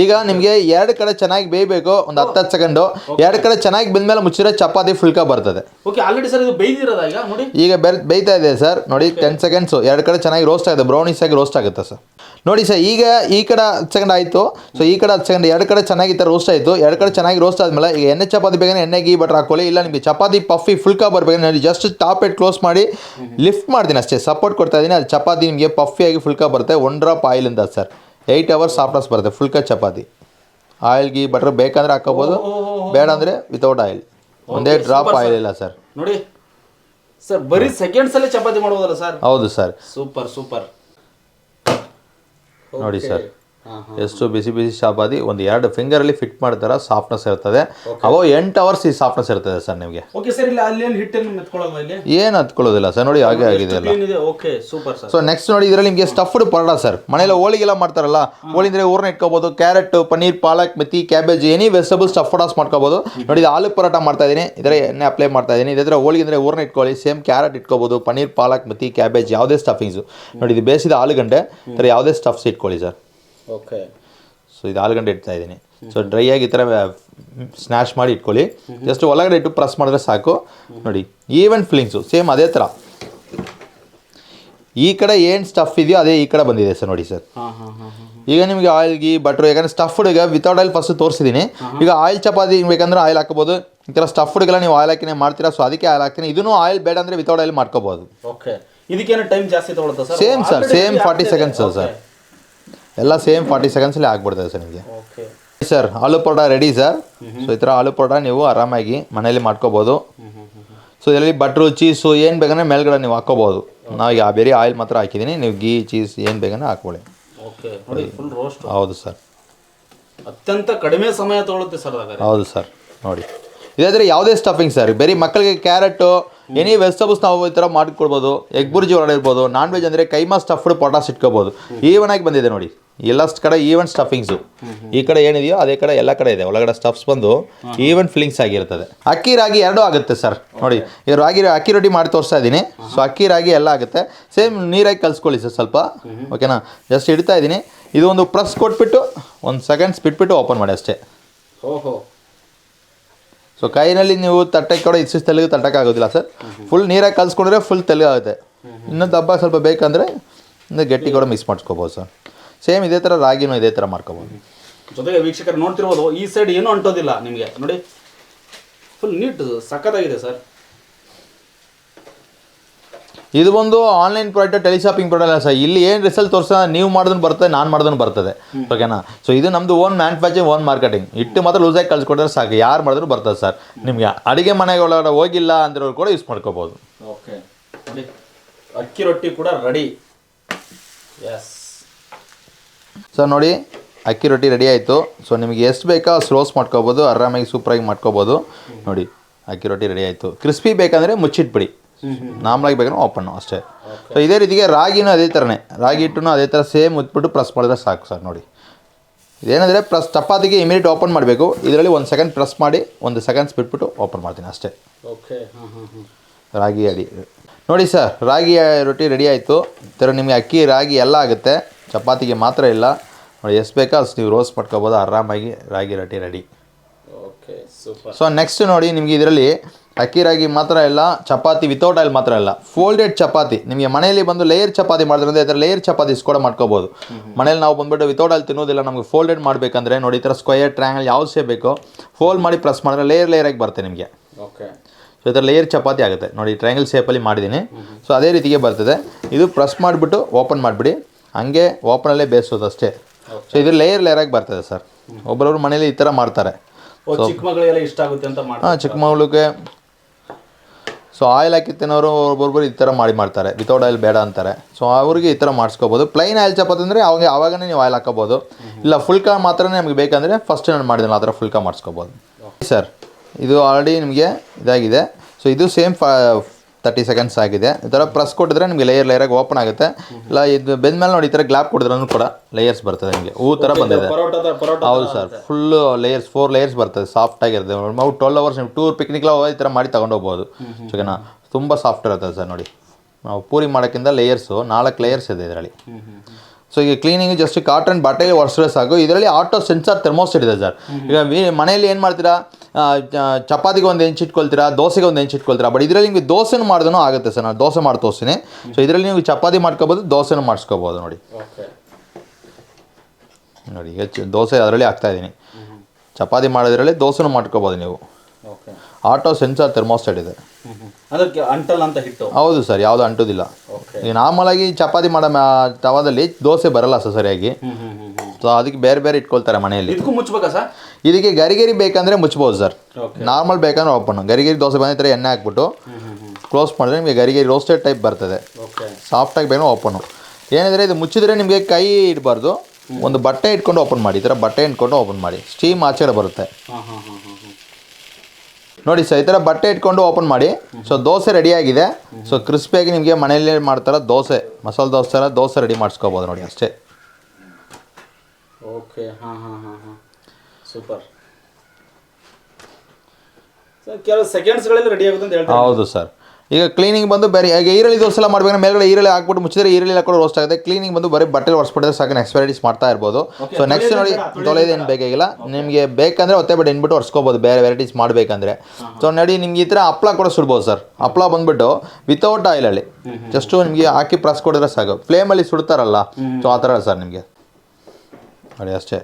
ಈಗ ನಿಮಗೆ ಎರಡು ಕಡೆ ಚೆನ್ನಾಗಿ ಬೇಯಬೇಕು ಒಂದು ಹತ್ತು ಹತ್ತು ಸೆಕೆಂಡು ಎರಡು ಕಡೆ ಚೆನ್ನಾಗಿ ಬೆಂದ್ಮೇಲೆ ಮುಚ್ಚಿದ್ರೆ ಚಪಾತಿ ಫುಲ್ಕ ಬರ್ತದೆ. ಓಕೆ ಆಲ್ರೆಡಿ ಸರ್ ಇದು ಬೇಯ್ದಿರೋದ ಈಗ? ನೋಡಿ. ಈಗ ಬೆರ್ ಬೇಯ್ತಾ ಇದೆ ಸರ್. ನೋಡಿ ಟೆನ್ ಸೆಕೆಂಡ್ಸು ಎರಡು ಕಡೆ ಚೆನ್ನಾಗಿ ರೋಸ್ಟ್ ಆಗುತ್ತೆ. ಬ್ರೌನಿಸ್ ಆಗಿ ರೋಸ್ಟ್ ಆಗುತ್ತೆ ಸರ್. ನೋಡಿ ಸರ್ ಈಗ ಈ ಕಡೆ ಹತ್ತು ಸೆಕೆಂಡ್ ಆಯಿತು. ಸೊ ಈ ಕಡೆ ಹತ್ತು ಸೆಕೆಂಡ್ ಎರಡು ಕಡೆ ಚೆನ್ನಾಗಿ ಥರ ರೋಸ್ಟ್ ಆಯಿತು. ಎರಡು ಕಡೆ ಚೆನ್ನಾಗಿ ರೋಸ್ಟ್ ಆದಮೇಲೆ ಈಗ ಎಣ್ಣೆ ಚಪಾತಿ ಬೇಗನೆ ಎಣ್ಣೆ ಗೀ ಬಟ್ರ್ ಹಾಕೊಳ್ಳಿ. ಇಲ್ಲ ನಿಮಗೆ ಚಪಾತಿ ಪಫಿ ಫುಲ್ಕ ಬರಬೇಕು. ನೋಡಿ ಜಸ್ಟ್ ಟಾಪ್ ಎಟ್ ಕ್ಲೋಸ್ ಮಾಡಿ ಲಿಫ್ಟ್ ಮಾಡ್ತೀನಿ ಅಷ್ಟೇ. ಸಪೋರ್ಟ್ ಕೊಡ್ತಾ ಇದ್ದೀನಿ ಅದು ಚಪಾತಿ ನಿಮಗೆ ಪಫಿಯಾಗಿ ಫುಲ್ಕ ಬರುತ್ತೆ. ಒನ್ ಡ್ರಾಪ್ ಆಯಿಲಿಂದ ಸರ್. ಏಯ್ಟ್ ಅವರ್ಸ್ ಸಾಫ್ಟ್ನೆಸ್ ಬರುತ್ತೆ phulka chapati. Oil ghee butter ಬೇಕಂದ್ರೆ ಹಾಕೋಬೋದು ಬೇಡ ಅಂದರೆ ವಿತೌಟ್ ಆಯಿಲ್ ಒಂದೇ ಡ್ರಾಪ್ ಆಯಿಲ್ ಇಲ್ಲ ಸರ್ ನೋಡಿ ಸರ್ ಬರೀ ಸೆಕೆಂಡ್ಸ್ ಅಲ್ಲಿ ಚಪಾತಿ ಮಾಡ್ಬೋದಲ್ಲ ಸರ್ ಹೌದು ಸರ್ ಸೂಪರ್ ಸೂಪರ್ ನೋಡಿ ಸರ್ ಎಷ್ಟು ಬಿಸಿ ಬಿಸಿ ಚಪಾತಿ ಒಂದು ಎರಡು ಫಿಂಗರಲ್ಲಿ ಫಿಟ್ ಮಾಡ್ತಾರ ಸಾಫ್ಟ್ನೆಸ್ ಇರ್ತದೆ. ಅವು ಎಂಟು ಅವರ್ಸ್ ಈ ಸಾಫ್ಟ್ನೆಸ್ ಇರ್ತದೆ ಸರ್ ನಿಮಗೆ. ಓಕೆ ಸರ್ ಇಲ್ಲ ಹಿಟ್ಟನ್ನು ಎತ್ಕೊಳ್ಳೋದು ಇಲ್ಲಿ? ಏನು ಹತ್ಕೊಳ್ಳೋದಿಲ್ಲ ಸರ್ ನೋಡಿ ಹಾಗೆ ಆಗಿದೆ ಅಲ್ಲ okay super sir so next ನೋಡಿ ಇದರಲ್ಲಿ ನಿಮಗೆ ಸ್ಟಫ್ಡ್ ಪರೋಟ ಸರ್. ಮನೆಯಲ್ಲಿ ಹೋಳಿಗೆಲ್ಲ ಮಾಡ್ತಾರಲ್ಲ ಹೋಳಿ ಅಂದರೆ ಊರ್ನ ಇಟ್ಕೋಬೋದು carrot paneer palak methi cabbage any vegetable stuff DOS ಮಾಡ್ಕೋಬೋದು. ನೋಡಿ ಇದು ಆಲೂ ಪರೋಟ ಮಾಡ್ತಾ ಇದ್ದೀನಿ ಇದರ ಎಣ್ಣೆ ಅಪ್ಲೈ ಮಾಡ್ತಾ ಇದ್ದೀನಿ ಇದ್ರೆ ಹೋಳಿಗೆ ಅಂದರೆ ಊರ್ನ ಇಟ್ಕೊಳ್ಳಿ. ಸೇಮ್ ಕ್ಯಾರೆಟ್ ಇಟ್ಕೋಬೋದು ಪನ್ನೀರ್ ಪಾಲಕ್ ಮೆತ್ತಿ ಕ್ಯಾಬೇಜ್ ಯಾವುದೇ ಸ್ಟಫಿಂಗ್ಸು ನೋಡಿ ಇದು ಬೇಸಿದ ಆಲೂಗಡ್ಡೆ ಥರ ಯಾವುದೇ ಸ್ಟಫ್ಸ್ ಇಟ್ಕೊಳ್ಳಿ ಸರ್. ಓಕೆ ಸೊ ಇದು ಆಲೂಗಡ್ಡೆ ಇಡ್ತಾ ಇದ್ದೀನಿ. ಸೊ ಡ್ರೈ ಆಗಿ ಈ ಥರ ಸ್ನ್ಯಾಶ್ ಮಾಡಿ ಇಟ್ಕೊಳ್ಳಿ. ಜಸ್ಟ್ ಒಳಗಡೆ ಇಟ್ಟು ಪ್ರೆಸ್ ಮಾಡಿದ್ರೆ ಸಾಕು. ನೋಡಿ ಈವನ್ ಫಿಲಿಂಗ್ಸು ಸೇಮ್ ಅದೇ ಥರ ಈ ಕಡೆ ಏನು ಸ್ಟಫ್ ಇದೆಯೋ ಅದೇ ಈ ಕಡೆ ಬಂದಿದೆ ಸರ್ ನೋಡಿ ಸರ್. ಈಗ ನಿಮಗೆ ಆಯಿಲ್ ಗೀ ಬಟ್ರು ಯಾಕಂದ್ರೆ ಸ್ಟಫ್ಡ್ ಈಗ ವಿತೌಟ್ ಆಯಿಲ್ ಫಸ್ಟ್ ತೋರಿಸಿದ್ದೀನಿ ಈಗ ಆಯಿಲ್ ಚಪಾತಿ ಬೇಕಂದ್ರೆ ಆಯಿಲ್ ಹಾಕೋಬೋದು. ಈ ಥರ ಸ್ಟಫ್ಡ್ಗೆಲ್ಲ ನೀವು ಆಯಿಲ್ ಹಾಕಿನೇ ಮಾಡ್ತೀರಾ ಸೊ ಅದಕ್ಕೆ ಆಯಿಲ್ ಹಾಕ್ತೀನಿ. ಇದನ್ನು ಆಯಿಲ್ ಬೇಡ ಅಂದರೆ ವಿತೌಟ್ ಆಯಿಲ್ ಮಾಡ್ಕೋಬೋದು ಓಕೆ ಇದಕ್ಕೇನು ಟೈಮ್ ಜಾಸ್ತಿ ತೊಗೊಳುತ್ತೆ sir? Same sir same forty seconds sir ಎಲ್ಲ ಸೇಮ್ ಫಾರ್ಟಿ ಸೆಕೆಂಡ್ಸಲ್ಲಿ ಆಗ್ಬಿಡ್ತದೆ ಸರ್ ನಿಮಗೆ. Okay. Sir aloo paratha ready sir so ಈ ಥರ ಆಲೂ ಪರೋಟ ನೀವು ಆರಾಮಾಗಿ ಮನೇಲಿ ಮಾಡ್ಕೋಬೋದು. ಸೊ ಇದರಲ್ಲಿ ಬಟ್ರು ಚೀಸು ಏನು ಬೇಕಂದ್ರೆ ಮೇಲ್ಗಡೆ ನೀವು ಹಾಕ್ಕೋಬೋದು. ನಾವು ಈಗ ಬೇರೆ ಆಯಿಲ್ ಮಾತ್ರ ಹಾಕಿದ್ದೀನಿ ನೀವು ಗೀ ಚೀಸ್ ಏನು ಬೇಕಂದ್ರೆ ಹಾಕ್ಕೊಳ್ಳಿ. ಓಕೆ. ನೋಡಿ ಫುಲ್ ರೋಸ್ಟ್ ಹೌದು ಸರ್ ಅತ್ಯಂತ ಕಡಿಮೆ ಸಮಯ ತಗೊಳುತ್ತೆ ಸರ್ ಹಾಗಾದ್ರೆ. ಹೌದು ಸರ್ ನೋಡಿ. ಇದಾದರೆ ಯಾವುದೇ ಸ್ಟಫಿಂಗ್ ಸರ್ ಬೇರೆ ಮಕ್ಕಳಿಗೆ ಕ್ಯಾರೆಟು ಎನಿ ವೆಜಿಟೇಬಲ್ಸ್ ನಾವು ಈ ಥರ ಮಾಡಿಕೊಡ್ಬೋದು ಎಗ್ ಬುರ್ಜಿ ಹೊರಡಿರ್ಬೋದು ನಾನ್ ವೆಜ್ ಅಂದರೆ ಕೈಮಾ ಸ್ಟಫ್ಡ್ ಪೊಟಾಸ್ ಇಟ್ಕೋಬೋದು. ಈವನ್ ಆಗಿ ಬಂದಿದೆ ನೋಡಿ. ಎಲ್ಲ ಕಡೆ ಈವೆಂಟ್ ಸ್ಟಫಿಂಗ್ಸು ಈ ಕಡೆ ಏನಿದೆಯೋ ಅದೇ ಕಡೆ ಎಲ್ಲ ಕಡೆ ಇದೆ. ಒಳಗಡೆ ಸ್ಟಫ್ಸ್ ಬಂದು ಈವೆಂಟ್ ಫಿಲಿಂಗ್ಸ್ ಆಗಿರ್ತದೆ. ಅಕ್ಕಿ ರಾಗಿ ಎರಡೂ ಆಗುತ್ತೆ ಸರ್ ನೋಡಿ ಈಗ ರಾಗಿ ಅಕ್ಕಿ ರೊಟ್ಟಿ ಮಾಡಿ ತೋರಿಸ್ತಾ ಇದ್ದೀನಿ. ಸೊ ಅಕ್ಕಿ ರಾಗಿ ಎಲ್ಲ ಆಗುತ್ತೆ. ಸೇಮ್ ನೀರಾಗಿ ಕಲಿಸ್ಕೊಳ್ಳಿ ಸರ್ ಸ್ವಲ್ಪ. ಓಕೆನಾ ಜಸ್ಟ್ ಇಡ್ತಾ ಇದ್ದೀನಿ. ಇದು ಒಂದು ಪ್ರೆಸ್ ಕೊಟ್ಬಿಟ್ಟು ಒಂದು ಸೆಕೆಂಡ್ಸ್ ಬಿಟ್ಬಿಟ್ಟು ಓಪನ್ ಮಾಡಿ ಅಷ್ಟೇ. ಓಹೋ. ಸೊ ಕೈನಲ್ಲಿ ನೀವು ತಟ್ಟೆ ಕೂಡ ಇಷ್ಟು ತೆಲುಗು ತಟ್ಟಕ್ಕಾಗೋದಿಲ್ಲ ಸರ್ ಫುಲ್ ನೀರಾಗಿ ಕಲ್ಸ್ಕೊಂಡ್ರೆ ಫುಲ್ ತೆಲುಗಾಗುತ್ತೆ. ಇನ್ನೊಂದು ಹಬ್ಬ ಸ್ವಲ್ಪ ಬೇಕಂದರೆ ಇನ್ನು ಗಟ್ಟಿ ಕೂಡ ಮಿಕ್ಸ್ ಮಾಡಿಸ್ಕೋಬೋದು ಸರ್ ಸೇಮ್ ಇದೇ ಥರ ರಾಗಿನೂ ಇದೇ ಥರ ಮಾಡ್ಕೋಬೋದು ಜೊತೆಗೆ ವೀಕ್ಷಕರು ನೋಡ್ತಿರ್ಬೋದು ಈ ಸೈಡ್ ಏನೂ ಅಂಟೋದಿಲ್ಲ ನಿಮಗೆ. ನೋಡಿ ಫುಲ್ ನೀಟ್ ಸಖತ್ತಾಗಿದೆ ಸರ್ ಇದು ಒಂದು ಆನ್ಲೈನ್ ಪ್ರಾಡಕ್ಟ್ ಟೆಲಿಶಾಪಿಂಗ್ ಪ್ರಾಡಕ್ಟ್ ಅಲ್ಲ ಸರ್ ಇಲ್ಲಿ ಏನು ರಿಸಲ್ಟ್ ತೋರಿಸ ನೀವು ಮಾಡಿದ್ರು ಬರ್ತದೆ ನಾನು ಮಾಡಿದ್ರು ಬರ್ತದೆ. ಓಕೆನಾ ಸೊ ಇದು ನಮ್ಮದು ಓನ್ ಮ್ಯಾನುಫ್ಯಾಕ್ಚರಿಂಗ್ ಓನ್ ಮಾರ್ಕೆಟಿಂಗ್ ಇಟ್ಟು ಮಾತ್ರ ಲೂಸಾಗಿ ಕಳ್ಸಿಕೊಟ್ರೆ ಸಾಕು. ಯಾರು ಮಾಡಿದ್ರು ಬರ್ತದೆ ಸರ್ ನಿಮಗೆ ಅಡುಗೆ ಮನೆಗೆ ಒಳಗಡೆ ಹೋಗಿಲ್ಲ ಅಂದಿರೋರು ಕೂಡ ಯೂಸ್ ಮಾಡ್ಕೋಬೋದು. ಓಕೆ ಅಕ್ಕಿ ರೊಟ್ಟಿ ಕೂಡ ರೆಡಿ ಎಸ್ ಸೊ ನೋಡಿ ಅಕ್ಕಿ ರೊಟ್ಟಿ ರೆಡಿ ಆಯಿತು. ಸೊ ನಿಮಗೆ ಎಷ್ಟು ಬೇಕೋ ಅಷ್ಟು ರೋಸ್ಟ್ ಮಾಡ್ಕೋಬೋದು ಆರಾಮಾಗಿ ಸೂಪರಾಗಿ ಮಾಡ್ಕೋಬೋದು. ನೋಡಿ ಅಕ್ಕಿ ರೊಟ್ಟಿ ರೆಡಿ ಆಯಿತು. ಕ್ರಿಸ್ಪಿ ಬೇಕಂದರೆ ಮುಚ್ಚಿಟ್ಬಿಡಿ. ನಾರ್ಮಲಾಗಿ ಬೇಕಂದ್ರೆ ಓಪನ್ನು ಅಷ್ಟೇ. ಸೊ ಇದೇ ರೀತಿಗೆ ರಾಗಿನೂ ಅದೇ ಥರನೇ ರಾಗಿ ಹಿಟ್ಟುನೂ ಅದೇ ಥರ ಸೇಮ್ ಉತ್ಬಿಟ್ಟು ಪ್ರೆಸ್ ಮಾಡಿದ್ರೆ ಸಾಕು ಸರ್ ನೋಡಿ. ಇದೇನಂದರೆ ಪ್ರೆಸ್ ಚಪಾತಿಗೆ ಇಮಿಡಿಯೇಟ್ ಓಪನ್ ಮಾಡಬೇಕು. ಇದರಲ್ಲಿ ಒಂದು ಸೆಕೆಂಡ್ ಪ್ರೆಸ್ ಮಾಡಿ ಒಂದು ಸೆಕೆಂಡ್ಸ್ ಬಿಟ್ಬಿಟ್ಟು ಓಪನ್ ಮಾಡ್ತೀನಿ ಅಷ್ಟೇ. ಓಕೆ ರಾಗಿ ಅಡಿ. ನೋಡಿ ಸರ್ ರಾಗಿ ರೊಟ್ಟಿ ರೆಡಿ ಆಯಿತು. ಥರ ನಿಮಗೆ ಅಕ್ಕಿ ರಾಗಿ ಎಲ್ಲ ಆಗುತ್ತೆ. ಚಪಾತಿಗೆ ಮಾತ್ರ ಇಲ್ಲ. ನೋಡಿ ಎಷ್ಟು ಬೇಕೋ ಅಷ್ಟು ನೀವು ರೋಸ್ಟ್ ಮಾಡ್ಕೋಬೋದು. ಆರಾಮಾಗಿ ರಾಗಿ ರೊಟ್ಟಿ ready okay super so next ನೋಡಿ ನಿಮಗೆ ಇದರಲ್ಲಿ ಅಕ್ಕಿ ರಾಗಿ ಮಾತ್ರ ಇಲ್ಲ ಚಪಾತಿ ವಿತೌಟ್ ಆಯಿಲ್ ಮಾತ್ರ ಇಲ್ಲ. ಫೋಲ್ಡೆಡ್ ಚಪಾತಿ. ನಿಮಗೆ ಮನೆಯಲ್ಲಿ ಬಂದು ಲೇಯರ್ ಚಪಾತಿ ಮಾಡಿದ್ರೆ ಈ ಥರ ಲೇಯರ್ ಚಪಾತಿ ಕೂಡ ಮಾಡ್ಕೋಬೋದು. ಮನೇಲಿ ನಾವು ಬಂದ್ಬಿಟ್ಟು ವಿತೌಟ್ ಆಯಿಲ್ ತಿನ್ನೋದಿಲ್ಲ ನಮಗೆ ಫೋಲ್ಡೆಡ್ ಮಾಡಬೇಕಂದ್ರೆ ನೋಡಿ ಈ ಥರ ಸ್ಕ್ವಯರ್ ಟ್ರ್ಯಾಂಗಲ್ ಯಾವ ಸೇ ಬೇಕೋ ಫೋಲ್ಡ್ ಮಾಡಿ ಪ್ರೆಸ್ ಮಾಡಿದ್ರೆ ಲೇಯರ್ ಲೇಯರಾಗಿ ಬರುತ್ತೆ ನಿಮಗೆ. ಓಕೆ ಸೊ ಇದರ ಥರ ಲೇಯರ್ ಚಪಾತಿ ಆಗುತ್ತೆ. ನೋಡಿ ಟ್ರಯಾಂಗಲ್ ಶೇಪಲ್ಲಿ ಮಾಡಿದ್ದೀನಿ. ಸೊ ಅದೇ ರೀತಿಗೆ ಬರ್ತದೆ. ಇದು ಪ್ರೆಸ್ ಮಾಡಿಬಿಟ್ಟು ಓಪನ್ ಮಾಡಿಬಿಡಿ. ಹಂಗೆ ಓಪನಲ್ಲೇ ಬೇಯಿಸೋದು ಅಷ್ಟೇ. ಸೊ ಇದು ಲೇಯರ್ ಲೇಯರಾಗಿ ಬರ್ತದೆ ಸರ್ ಒಬ್ಬರೊಬ್ರು ಮನೇಲಿ ಈ ಥರ ಮಾಡ್ತಾರೆ. ಇಷ್ಟ ಆಗುತ್ತೆ ಅಂತ ಹಾಂ ಚಿಕ್ಕಮಗಳಿಗೆ ಸೊ ಆಯಿಲ್ ಹಾಕಿ ತಿನ್ನೋರು ಒಬ್ಬೊಬ್ಬರು ಈ ಥರ ಮಾಡಿ ಮಾಡ್ತಾರೆ. ವಿತೌಟ್ ಆಯಿಲ್ ಬೇಡ ಅಂತಾರೆ. ಸೊ ಅವ್ರಿಗೆ ಈ ಥರ ಮಾಡಿಸ್ಕೋಬೋದು. ಪ್ಲೈನ್ ಆಯಿಲ್ ಚಪಾತಿ ಅಂದರೆ ಅವಾಗ ಆವಾಗನೇ ನೀವು ಆಯಿಲ್ ಹಾಕೋಬೋದು ಇಲ್ಲ ಫುಲ್ಕಾ ಮಾತ್ರನೇ ನಮಗೆ ಬೇಕಂದರೆ ಫಸ್ಟ್ ನಾನು ಮಾಡಿದ್ದೀನಿ ಆ ಥರ ಫುಲ್ಕಾ ಮಾಡಿಸ್ಕೋಬೋದು. ಸರ್ ಇದು ಆಲ್ರೆಡಿ ನಿಮಗೆ ಇದಾಗಿದೆ. ಸೊ ಇದು ಸೇಮ್ ಫ ತರ್ಟಿ ಸೆಕೆಂಡ್ಸ್ ಆಗಿದೆ. ಈ ಥರ ಪ್ರೆಸ್ ಕೊಟ್ಟಿದ್ರೆ ನಿಮಗೆ ಲೇಯರ್ ಲೇಯರಾಗಿ ಓಪನ್ ಆಗುತ್ತೆ. ಇಲ್ಲ ಇದು ಬೆಂದ ಮೇಲೆ ನೋಡಿ ಈ ಥರ ಗ್ಲಾಪ್ ಕೊಡಿದ್ರೂ ಕೂಡ ಲೇಯರ್ಸ್ ಬರ್ತದೆ ನಿಮಗೆ. ಹೂ ಥರ ಬಂದಿದೆ. ಹೌದು sir full layers four layers ಬರ್ತದೆ ಸಾಫ್ಟ್ ಆಗಿರುತ್ತೆ ನಾವು ಟ್ವೆಲ್ ಅವರ್ಸ್ ನೀವು ಟೂರ್ ಪಿಕ್ನಿಕ್ ಈ ಥರ ಮಾಡಿ ತಗೊಂಡು ಹೋಗ್ಬೋದು. ಓಕೆನಾ ತುಂಬ ಸಾಫ್ಟ್ ಇರುತ್ತೆ ಸರ್ ನೋಡಿ. ನಾವು ಪೂರಿ ಮಾಡೋಕ್ಕಿಂತ ಲೇಯರ್ಸು ನಾಲ್ಕು ಲೇಯರ್ಸ್ ಇದೆ ಇದರಲ್ಲಿ. ಸೊ ಈಗ ಕ್ಲೀನಿಂಗ್ ಜಸ್ಟ್ ಕಾಟನ್ ಬಟ್ಟೆಗೆ ಒರೆಸಿದ್ರೆ ಸಾಕು. ಇದರಲ್ಲಿ ಆಟೋ ಸೆನ್ಸರ್ ಥರ್ಮೋಸ್ಟೇಟ್ ಇದೆ ಸರ್. ಈಗ ಮನೆಯಲ್ಲಿ ಏನು ಮಾಡ್ತೀರಾ? ಚಪಾತಿಗೆ ಒಂದು ಹೆಂಚು ಇಟ್ಕೊಳ್ತೀರಾ? ದೋಸೆಗೆ ಒಂದು ಹೆಂಚು ಇಟ್ಕೊಳ್ತೀರಾ? ಬಟ್ ಇದರಲ್ಲಿ ನಿಮಗೆ ದೋಸೆನೂ ಮಾಡ್ದೂ ಆಗುತ್ತೆ ಸರ್. ನಾನು ದೋಸೆ ಮಾಡಿ ತೋರಿಸ್ತೀನಿ. ಸೊ ಇದರಲ್ಲಿ ನೀವು ಚಪಾತಿ ಮಾಡ್ಕೋಬೋದು ದೋಸೆನೂ ಮಾಡಿಸ್ಕೋಬೋದು ನೋಡಿ. ನೋಡಿ ಈಗ ದೋಸೆ ಅದರಲ್ಲಿ ಹಾಕ್ತಾ ಇದ್ದೀನಿ. ಚಪಾತಿ ಮಾಡೋದ್ರಲ್ಲಿ ದೋಸೆನೂ ಮಾಡ್ಕೋಬೋದು ನೀವು. ಓಕೆ ಆಟೋ ಸೆನ್ಸರ್ ಥರ್ಮೋಸ್ಟೇಟ್ ಇದೆ. ಹೌದು ಸರ್ ಯಾವುದು ಅಂಟೋದಿಲ್ಲ. ಈಗ ನಾರ್ಮಲಾಗಿ ಚಪಾತಿ ಮಾಡೋ ತವಾದಲ್ಲಿ ದೋಸೆ ಬರಲ್ಲ ಸರ್ ಸರಿಯಾಗಿ. ಸೊ ಅದಕ್ಕೆ ಬೇರೆ ಬೇರೆ ಇಟ್ಕೊಳ್ತಾರೆ ಮನೆಯಲ್ಲಿ. ಇದಕ್ಕೂ ಮುಚ್ಚಬೇಕಾ ಸರ್? ಇದಕ್ಕೆ ಗರಿಗರಿ ಬೇಕಂದ್ರೆ ಮುಚ್ಬೋದು ಸರ್. ನಾರ್ಮಲ್ ಬೇಕಂದ್ರೆ ಓಪನ್. ಗರಿಗರಿ ದೋಸೆ ಬಂದ ಥರ ಎಣ್ಣೆ ಹಾಕ್ಬಿಟ್ಟು ಕ್ಲೋಸ್ ಮಾಡಿದ್ರೆ ನಿಮಗೆ ಗರಿಗರಿ ರೋಸ್ಟೆಡ್ ಟೈಪ್ ಬರ್ತದೆ. ಓಕೆ ಸಾಫ್ಟಾಗಿ ಬೇಕೋ ಓಪನು. ಏನಿದ್ರೆ ಇದು ಮುಚ್ಚಿದ್ರೆ ನಿಮಗೆ ಕೈ ಇಡಬಾರ್ದು. ಒಂದು ಬಟ್ಟೆ ಇಟ್ಕೊಂಡು ಓಪನ್ ಮಾಡಿ. ಈ ಥರ ಬಟ್ಟೆ ಇಟ್ಕೊಂಡು ಓಪನ್ ಮಾಡಿ. ಸ್ಟೀಮ್ ಆಚೆ ಬರುತ್ತೆ. ನೋಡಿ ಸರ್ ಈ ಥರ ಬಟ್ಟೆ ಇಟ್ಕೊಂಡು ಓಪನ್ ಮಾಡಿ. ಸೊ ದೋಸೆ ರೆಡಿಯಾಗಿದೆ ಸೊ ಕ್ರಿಸ್ಪಿಯಾಗಿ ನಿಮಗೆ ಮನೆಯಲ್ಲೇ ಮಾಡ್ತಾರ ದೋಸೆ ಮಸಾಲೆ ದೋಸೆ ಥರ ದೋಸೆ ರೆಡಿ ಮಾಡಿಸ್ಕೋಬೋದು ನೋಡಿ ಅಷ್ಟೇ. ಓಕೆ ಹಾಂ ಹಾಂ ಹಾಂ ಹಾಂ. ಸೂಪರ್ ಸರ್ ಕೆಲವು ಸೆಕೆಂಡ್ಸ್ಗಳಲ್ಲಿ ರೆಡಿ ಆಗುತ್ತೆ ಅಂತ ಹೇಳ್ತಾರೆ? ಹೌದು ಸರ್ ಈಗ ಕ್ಲೀನಿಂಗ್ ಬಂದು ಬೇರೆ ಈಗ ಈರುಳ್ಳಿ ದೋಸೆ ಎಲ್ಲ ಮಾಡ್ಬೇಕು ಮೇಲ್ಗಡೆ ಈರುಳ್ಳಿ ಹಾಕ್ಬಿಟ್ಟು ಮುಚ್ಚಿದ್ರೆ ಈರುಳ್ಳಿ ಹಾಕೊಂಡು ರೋಸ್ಟ್ ಆಗುತ್ತೆ. ಕ್ಲೀನಿಂಗ್ ಬಂದು ಬರೀ ಬಟ್ಟೆ ಒರೆಸ್ಬಿಟ್ಟಿದ್ರೆ ಸಾಕು ನೆಕ್ಸ್ಟ್ ವೆರೈಟೀಸ್ ಮಾಡ್ತಾ ಇರ್ಬೋದು. ಸೊ ನೆಕ್ಸ್ಟ್ ನೋಡಿ ತೊಳೆದೇನು ಬೇಕಾಗಿಲ್ಲ ನಿಮಗೆ ಬೇಕಂದ್ರೆ ಒತ್ತೆ ಬಿಟ್ಟು ಇನ್ಬಿಟ್ಟು ಒರೆಸ್ಕೋಬೋದು ಬೇರೆ ವೆರೈಟೀಸ್ ಮಾಡಬೇಕಂದ್ರೆ. ಸೊ ನೋಡಿ ನಿಮ್ಗೆ ಈ ಥರ ಹಪ್ಳ ಕೂಡ ಸುಡ್ಬೋದು ಸರ್ ಹಪ್ಳ ಬಂದ್ಬಿಟ್ಟು ವಿತೌಟ್ ಆಯಿಲಲ್ಲಿ ಜಸ್ಟು ನಿಮಗೆ ಹಾಕಿ ಪ್ರೆಸ್ ಕೊಡಿದ್ರೆ ಸಾಕು. ಫ್ಲೇಮಲ್ಲಿ ಸುಡ್ತಾರಲ್ಲ ಸೊ ಆ ಥರ ಸರ್ ನಿಮಗೆ. ನೋಡಿ ಅಷ್ಟೇ.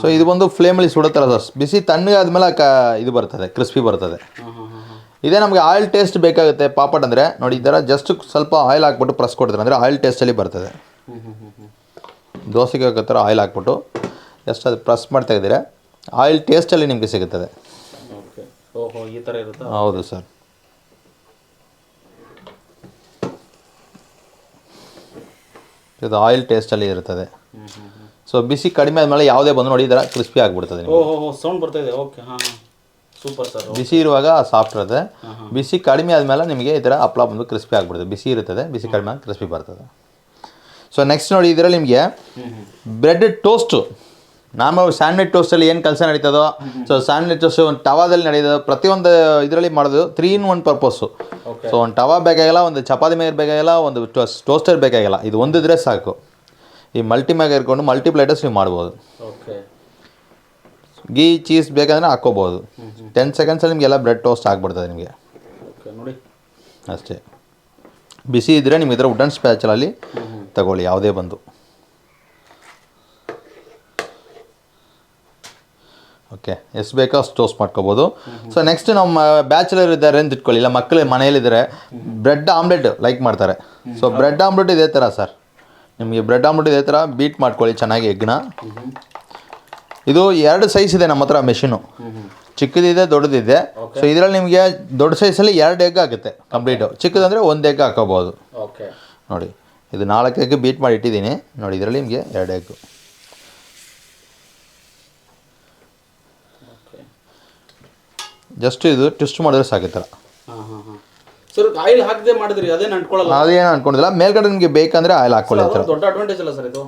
ಸೊ ಇದು ಬಂದು ಫ್ಲೇಮಲ್ಲಿ ಸುಡುತ್ತಲ್ಲ ಸರ್ ಬಿಸಿ ತಣ್ಣಗಾದ್ಮೇಲೆ ಕ ಇದು ಬರ್ತದೆ ಕ್ರಿಸ್ಪಿ ಬರ್ತದೆ. ಇದೇ ನಮಗೆ ಆಯಿಲ್ ಟೇಸ್ಟ್ ಬೇಕಾಗುತ್ತೆ. ಪಾಪಡ್ ಅಂದರೆ ನೋಡಿ ಈ ಥರ ಜಸ್ಟ್ ಸ್ವಲ್ಪ ಆಯಿಲ್ ಹಾಕ್ಬಿಟ್ಟು ಪ್ರೆಸ್ ಕೊಡ್ತಾರೆ ಅಂದರೆ ಆಯಿಲ್ ಟೇಸ್ಟಲ್ಲಿ ಬರ್ತದೆ. ದೋಸೆಗೆ ಹಾಕೋ ಥರ ಆಯಿಲ್ ಹಾಕ್ಬಿಟ್ಟು ಜಸ್ಟ್ ಅದು ಪ್ರೆಸ್ ಮಾಡ್ತಾ ಇದ್ದೀರಾ. ಆಯಿಲ್ ಟೇಸ್ಟಲ್ಲಿ ನಿಮಗೆ ಸಿಗುತ್ತದೆ. ಓಕೆ. ಓಹೋ ಈ ಥರ ಇರುತ್ತಾ? ಹೌದು ಸರ್. ಇದು ಆಯಿಲ್ ಟೇಸ್ಟಲ್ಲಿ ಇರುತ್ತದೆ. ಸೊ ಬಿಸಿ ಕಡಿಮೆ ಆದಮೇಲೆ ಯಾವುದೇ ಬಂದು ನೋಡಿ ಈ ಥರ ಕ್ರಿಸ್ಪಿ ಆಗಿಬಿಡ್ತದೆ ಸೌಂಡ್ ಬರ್ತಾ ಇದೆ. ಓಕೆ ಹಾಂ. ಸೂಪರ್ ಸರ್ ಬಿಸಿ ಇರುವಾಗ ಸಾಫ್ಟ್ ಇರುತ್ತೆ. ಬಿಸಿ ಕಡಿಮೆ ಆದಮೇಲೆ ನಿಮಗೆ ಈ ಥರ ಹಪ್ಳ ಬಂದು ಕ್ರಿಸ್ಪಿ ಆಗಿಬಿಡುತ್ತೆ. ಬಿಸಿ ಇರುತ್ತದೆ ಬಿಸಿ ಕಡಿಮೆ ಆಗಿ ಕ್ರಿಸ್ಪಿ ಬರ್ತದೆ. ಸೊ ನೆಕ್ಸ್ಟ್ ನೋಡಿ ಇದರಲ್ಲಿ ನಿಮಗೆ ಬ್ರೆಡ್ ಟೋಸ್ಟು ನಾರ್ಮಲ್ ಸ್ಯಾಂಡ್ವಿಚ್ ಟೋಸ್ಟಲ್ಲಿ ಏನು ಕೆಲಸ ನಡೀತದೋ ಸೊ ಸ್ಯಾಂಡ್ವಿಚ್ ಟೋಸ್ಟ್ ಒಂದು ಟವಾದಲ್ಲಿ ನಡೀತದೋ ಪ್ರತಿಯೊಂದು ಇದರಲ್ಲಿ ಮಾಡೋದು three in one purpose so ಒಂದು ಟವಾ ಬೇಕಾಗಿಲ್ಲ ಒಂದು ಚಪಾತಿ ಮೇಗರ್ ಬೇಕಾಗಿಲ್ಲ ಒಂದು ಟೋಸ್ಟರ್ ಬೇಕಾಗಿಲ್ಲ. ಇದು ಒಂದಿದ್ರೆ ಸಾಕು. ಈ ಮಲ್ಟಿ ಮ್ಯಾಗ ಇರ್ಕೊಂಡು ಮಲ್ಟಿಪ್ಲೈಟರ್ಸ್ ನೀವು ಮಾಡ್ಬೋದು. ಓಕೆ ಗೀ ಚೀಸ್ ಬೇಕಂದ್ರೆ ಹಾಕ್ಕೋಬೋದು. ಟೆನ್ ಸೆಕೆಂಡ್ಸಲ್ಲಿ ನಿಮಗೆಲ್ಲ ಬ್ರೆಡ್ ಟೋಸ್ಟ್ ಆಗಿಬಿಡ್ತದೆ ನಿಮಗೆ. ನೋಡಿ. ಅಷ್ಟೇ. ಬಿಸಿ ಇದ್ದರೆ ನಿಮ್ಗೆ ಇದರ ವುಡನ್ ಸ್ಪ್ಯಾಚಲಲ್ಲಿ ತಗೊಳ್ಳಿ ಯಾವುದೇ ಬಂದು. ಓಕೆ ಎಷ್ಟು ಬೇಕೋ ಅಷ್ಟು ಟೋಸ್ಟ್ ಮಾಡ್ಕೋಬೋದು. ಸೊ ನೆಕ್ಸ್ಟ್ ನಮ್ಮ ಬ್ಯಾಚುಲರ್ ಇದ್ದಾರೆ ಅಂತ ಇಟ್ಕೊಳ್ಳಿ. ಇಲ್ಲ ಮಕ್ಕಳು ಮನೆಯಲ್ಲಿದ್ದಾರೆ ಬ್ರೆಡ್ ಆಮ್ಲೆಟ್ ಲೈಕ್ ಮಾಡ್ತಾರೆ. ಸೊ ಬ್ರೆಡ್ ಆಮ್ಲೆಟ್ ಇದೇ ಥರ ಸರ್. ನಿಮಗೆ ಬ್ರೆಡ್ ಆಮ್ಲೆಟ್ ಇದೇ ಥರ ಬೀಟ್ ಮಾಡ್ಕೊಳ್ಳಿ ಚೆನ್ನಾಗಿ ಎಗ್ನ ಇದು ಎರಡು ಸೈಜ್ ಇದೆ ನಮ್ಮ ಹತ್ರ ಮೆಷಿನು ಚಿಕ್ಕದಿದೆ ದೊಡ್ಡದಿದೆ. ಸೊ ಇದರಲ್ಲಿ ನಿಮಗೆ ದೊಡ್ಡ ಸೈಜಲ್ಲಿ ಎರಡು ಎಗ್ ಆಗುತ್ತೆ ಕಂಪ್ಲೀಟು ಚಿಕ್ಕದಂದರೆ ಒಂದು ಎಗ್ ಹಾಕೋಬೋದು ಓಕೆ ನೋಡಿ ಇದು ನಾಲ್ಕು ಎಗ್ ಬೀಟ್ ಮಾಡಿ ಇಟ್ಟಿದ್ದೀನಿ. ನೋಡಿ ಇದರಲ್ಲಿ ನಿಮಗೆ ಎರಡು ಎಗ್ ಜಸ್ಟ್ ಇದು ಟ್ವಿಸ್ಟ್ ಮಾಡಿದ್ರೆ ಸಾಕು ಈ ಥರ ಹಾಂ ಹಾಂ ಹಾಂ. ಸರ್ ಆಯಿಲ್ ಹಾಕದೆ ಮಾಡಿದ್ರಿ ಅದೇನು ಅಂಟ್ಕೊಳ್ಳಲ್ಲ? ಅದೇನು ಅನ್ಕೊಂಡಿಲ್ಲ ಮೇಲ್ಗಡೆ ನಿಮಗೆ ಬೇಕಂದ್ರೆ ಆಯಿಲ್ ಹಾಕ್ಕೊಳ್ಳಿ ಈ ದೊಡ್ಡ ಅಡ್ವಾಂಟೇಜ್ ಅಲ್ಲ ಸರ್ ಇದು?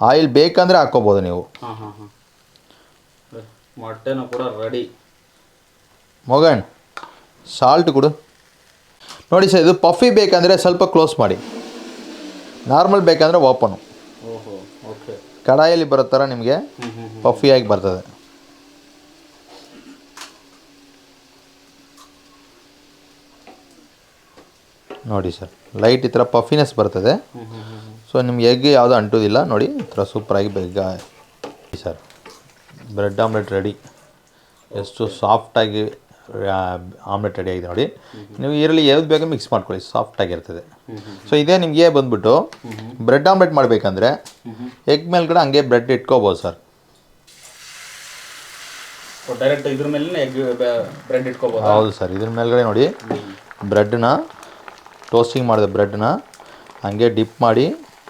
ಆಯಿಲ್ ಬೇಕಂದ್ರೆ ಹಾಕ್ಕೋಬೋದು ನೀವು. ಹಾಂ ಹಾಂ ಹಾಂ. ಮೊಟ್ಟೆನೂ ಕೂಡ ರೆಡಿ ಮೊಗಣ್ ಸಾಲ್ಟ್ ಕೊಡು. ನೋಡಿ ಸರ್ ಇದು ಪಫಿ ಬೇಕಂದರೆ ಸ್ವಲ್ಪ ಕ್ಲೋಸ್ ಮಾಡಿ. ನಾರ್ಮಲ್ ಬೇಕಂದರೆ ಓಪನು ಓಹೋ ಓಕೆ ಕಡಾಯಲ್ಲಿ ಬರೋ ಥರ ನಿಮಗೆ ಪಫಿಯಾಗಿ ಬರ್ತದೆ. ನೋಡಿ ಸರ್ ಲೈಟ್ ಈ ಥರ ಪಫಿನೆಸ್ ಬರ್ತದೆ. ಸೊ ನಿಮ್ಗೆ ಎಗ್ ಯಾವುದೂ ಅಂಟೋದಿಲ್ಲ ನೋಡಿ ಈ ಥರ ಸೂಪರಾಗಿ ಬೇಗ ಸರ್. Bread omelette ready. ಎಷ್ಟು ಸಾಫ್ಟಾಗಿ ಆಮ್ಲೆಟ್ ರೆಡಿ ಆಗಿದೆ ನೋಡಿ. ನೀವು ಈರುಳ್ಳಿ ಯಾವ್ದು ಬೇಕೋ ಮಿಕ್ಸ್ ಮಾಡ್ಕೊಳ್ಳಿ ಸಾಫ್ಟಾಗಿರ್ತದೆ ಸೊ ಇದೇ ನಿಮಗೆ ಬಂದ್ಬಿಟ್ಟು ಬ್ರೆಡ್ ಆಮ್ಲೆಟ್ ಮಾಡಬೇಕಂದ್ರೆ ಎಗ್ ಮೇಲ್ಗಡೆ ಹಂಗೆ ಬ್ರೆಡ್ ಇಟ್ಕೋಬೋದು ಸರ್. ಡೈರೆಕ್ಟ್ ಇದ್ರ ಮೇಲೆ ಎಗ್ ಬ್ರೆಡ್ ಇಟ್ಕೋಬೋದು? ಹೌದು ಸರ್ ಇದ್ರ ಮೇಲ್ಗಡೆ ನೋಡಿ. ಬ್ರೆಡ್ನ ಟೋಸ್ಟಿಂಗ್ ಮಾಡಿದ ಬ್ರೆಡ್ನ ಹಂಗೆ ಡಿಪ್ ಮಾಡಿ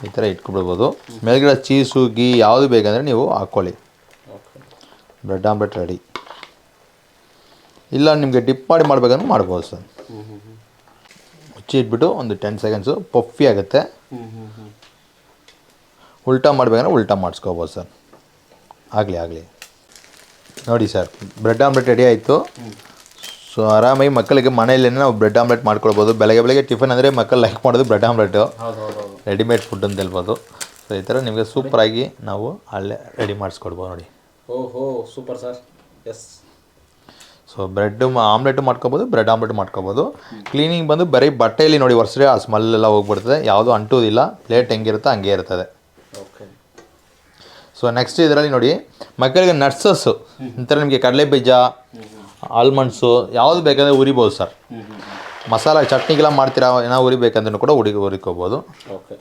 ಈ ಥರ ಇಟ್ಕೊಬಿಡ್ಬೋದು. ಮೇಲ್ಗಡೆ ಚೀಸು ಗೀ ಯಾವುದು ಬೇಕಂದರೆ ನೀವು ಹಾಕ್ಕೊಳ್ಳಿ. ಬ್ರೆಡ್ ಆಮ್ಲೆಟ್ ರೆಡಿ ಇಲ್ಲ ನಿಮಗೆ ಡಿಪ್ ಮಾಡಿ ಮಾಡಬೇಕಂದ್ರೆ ಮಾಡ್ಬೋದು ಸರ್. ಮುಚ್ಚಿ ಇಟ್ಬಿಟ್ಟು ಒಂದು ಟೆನ್ ಸೆಕೆಂಡ್ಸು ಪಫಿ ಆಗುತ್ತೆ. ಉಲ್ಟಾ ಮಾಡ್ಬೇಕಂದ್ರೆ ಉಲ್ಟಾ ಮಾಡಿಸ್ಕೋಬೋದು ಸರ್. ಆಗಲಿ ಆಗಲಿ. ನೋಡಿ ಸರ್ ಬ್ರೆಡ್ ಆಮ್ಲೆಟ್ ರೆಡಿ ಆಯಿತು. ಸೊ ಆರಾಮಾಗಿ ಮಕ್ಕಳಿಗೆ ಮನೆಯಲ್ಲೇ ನಾವು ಬ್ರೆಡ್ ಆಮ್ಲೆಟ್ ಮಾಡ್ಕೊಳ್ಬೋದು. ಬೆಳಗ್ಗೆ ಬೆಳಗ್ಗೆ ಟಿಫನ್ ಅಂದರೆ ಮಕ್ಕಳು ಲೈಕ್ ಮಾಡೋದು ಬ್ರೆಡ್ ಆಮ್ಲೆಟು ರೆಡಿಮೇಡ್ ಫುಡ್ ಅಂತ ಹೇಳ್ಬೋದು. ಸೊ ಈ ಥರ ನಿಮಗೆ ಸೂಪರಾಗಿ ನಾವು ಅಲ್ಲೇ ರೆಡಿ ಮಾಡಿಸ್ಕೊಡ್ಬೋದು ನೋಡಿ. ಓಹೋ super sir yes so bread omelette ಮಾಡ್ಕೋಬೋದು ಬ್ರೆಡ್ ಆಮ್ಲೆಟ್ ಮಾಡ್ಕೋಬೋದು. ಕ್ಲೀನಿಂಗ್ ಬಂದು ಬರೀ ಬಟ್ಟೆಯಲ್ಲಿ ನೋಡಿ ಒರೆಸ್ರೆ ಆ ಸ್ಮೆಲ್ ಎಲ್ಲ ಹೋಗ್ಬಿಡ್ತದೆ. ಯಾವುದು ಅಂಟೋದಿಲ್ಲ. ಪ್ಲೇಟ್ ಹೆಂಗಿರುತ್ತೆ ಹಂಗೆ ಇರ್ತದೆ. ಓಕೆ ಸೊ ನೆಕ್ಸ್ಟ್ ಇದರಲ್ಲಿ ನೋಡಿ ಮಕ್ಕಳಿಗೆ ನಟ್ಸಸ್ಸು ಒಂಥರ ಥರ ನಿಮಗೆ ಕಡಲೆ ಬೀಜ ಆಲ್ಮಂಡ್ಸು ಯಾವುದು ಬೇಕಾದ್ರೆ ಉರಿಬೋದು ಸರ್ ಮಸಾಲ ಚಟ್ನಿಗೆಲ್ಲ ಮಾಡ್ತೀರಾ ಏನೋ ಉರಿಬೇಕಂದ್ರೂ ಕೂಡ ಉರಿ ಉರಿಕೋಬೋದು. ಓಕೆ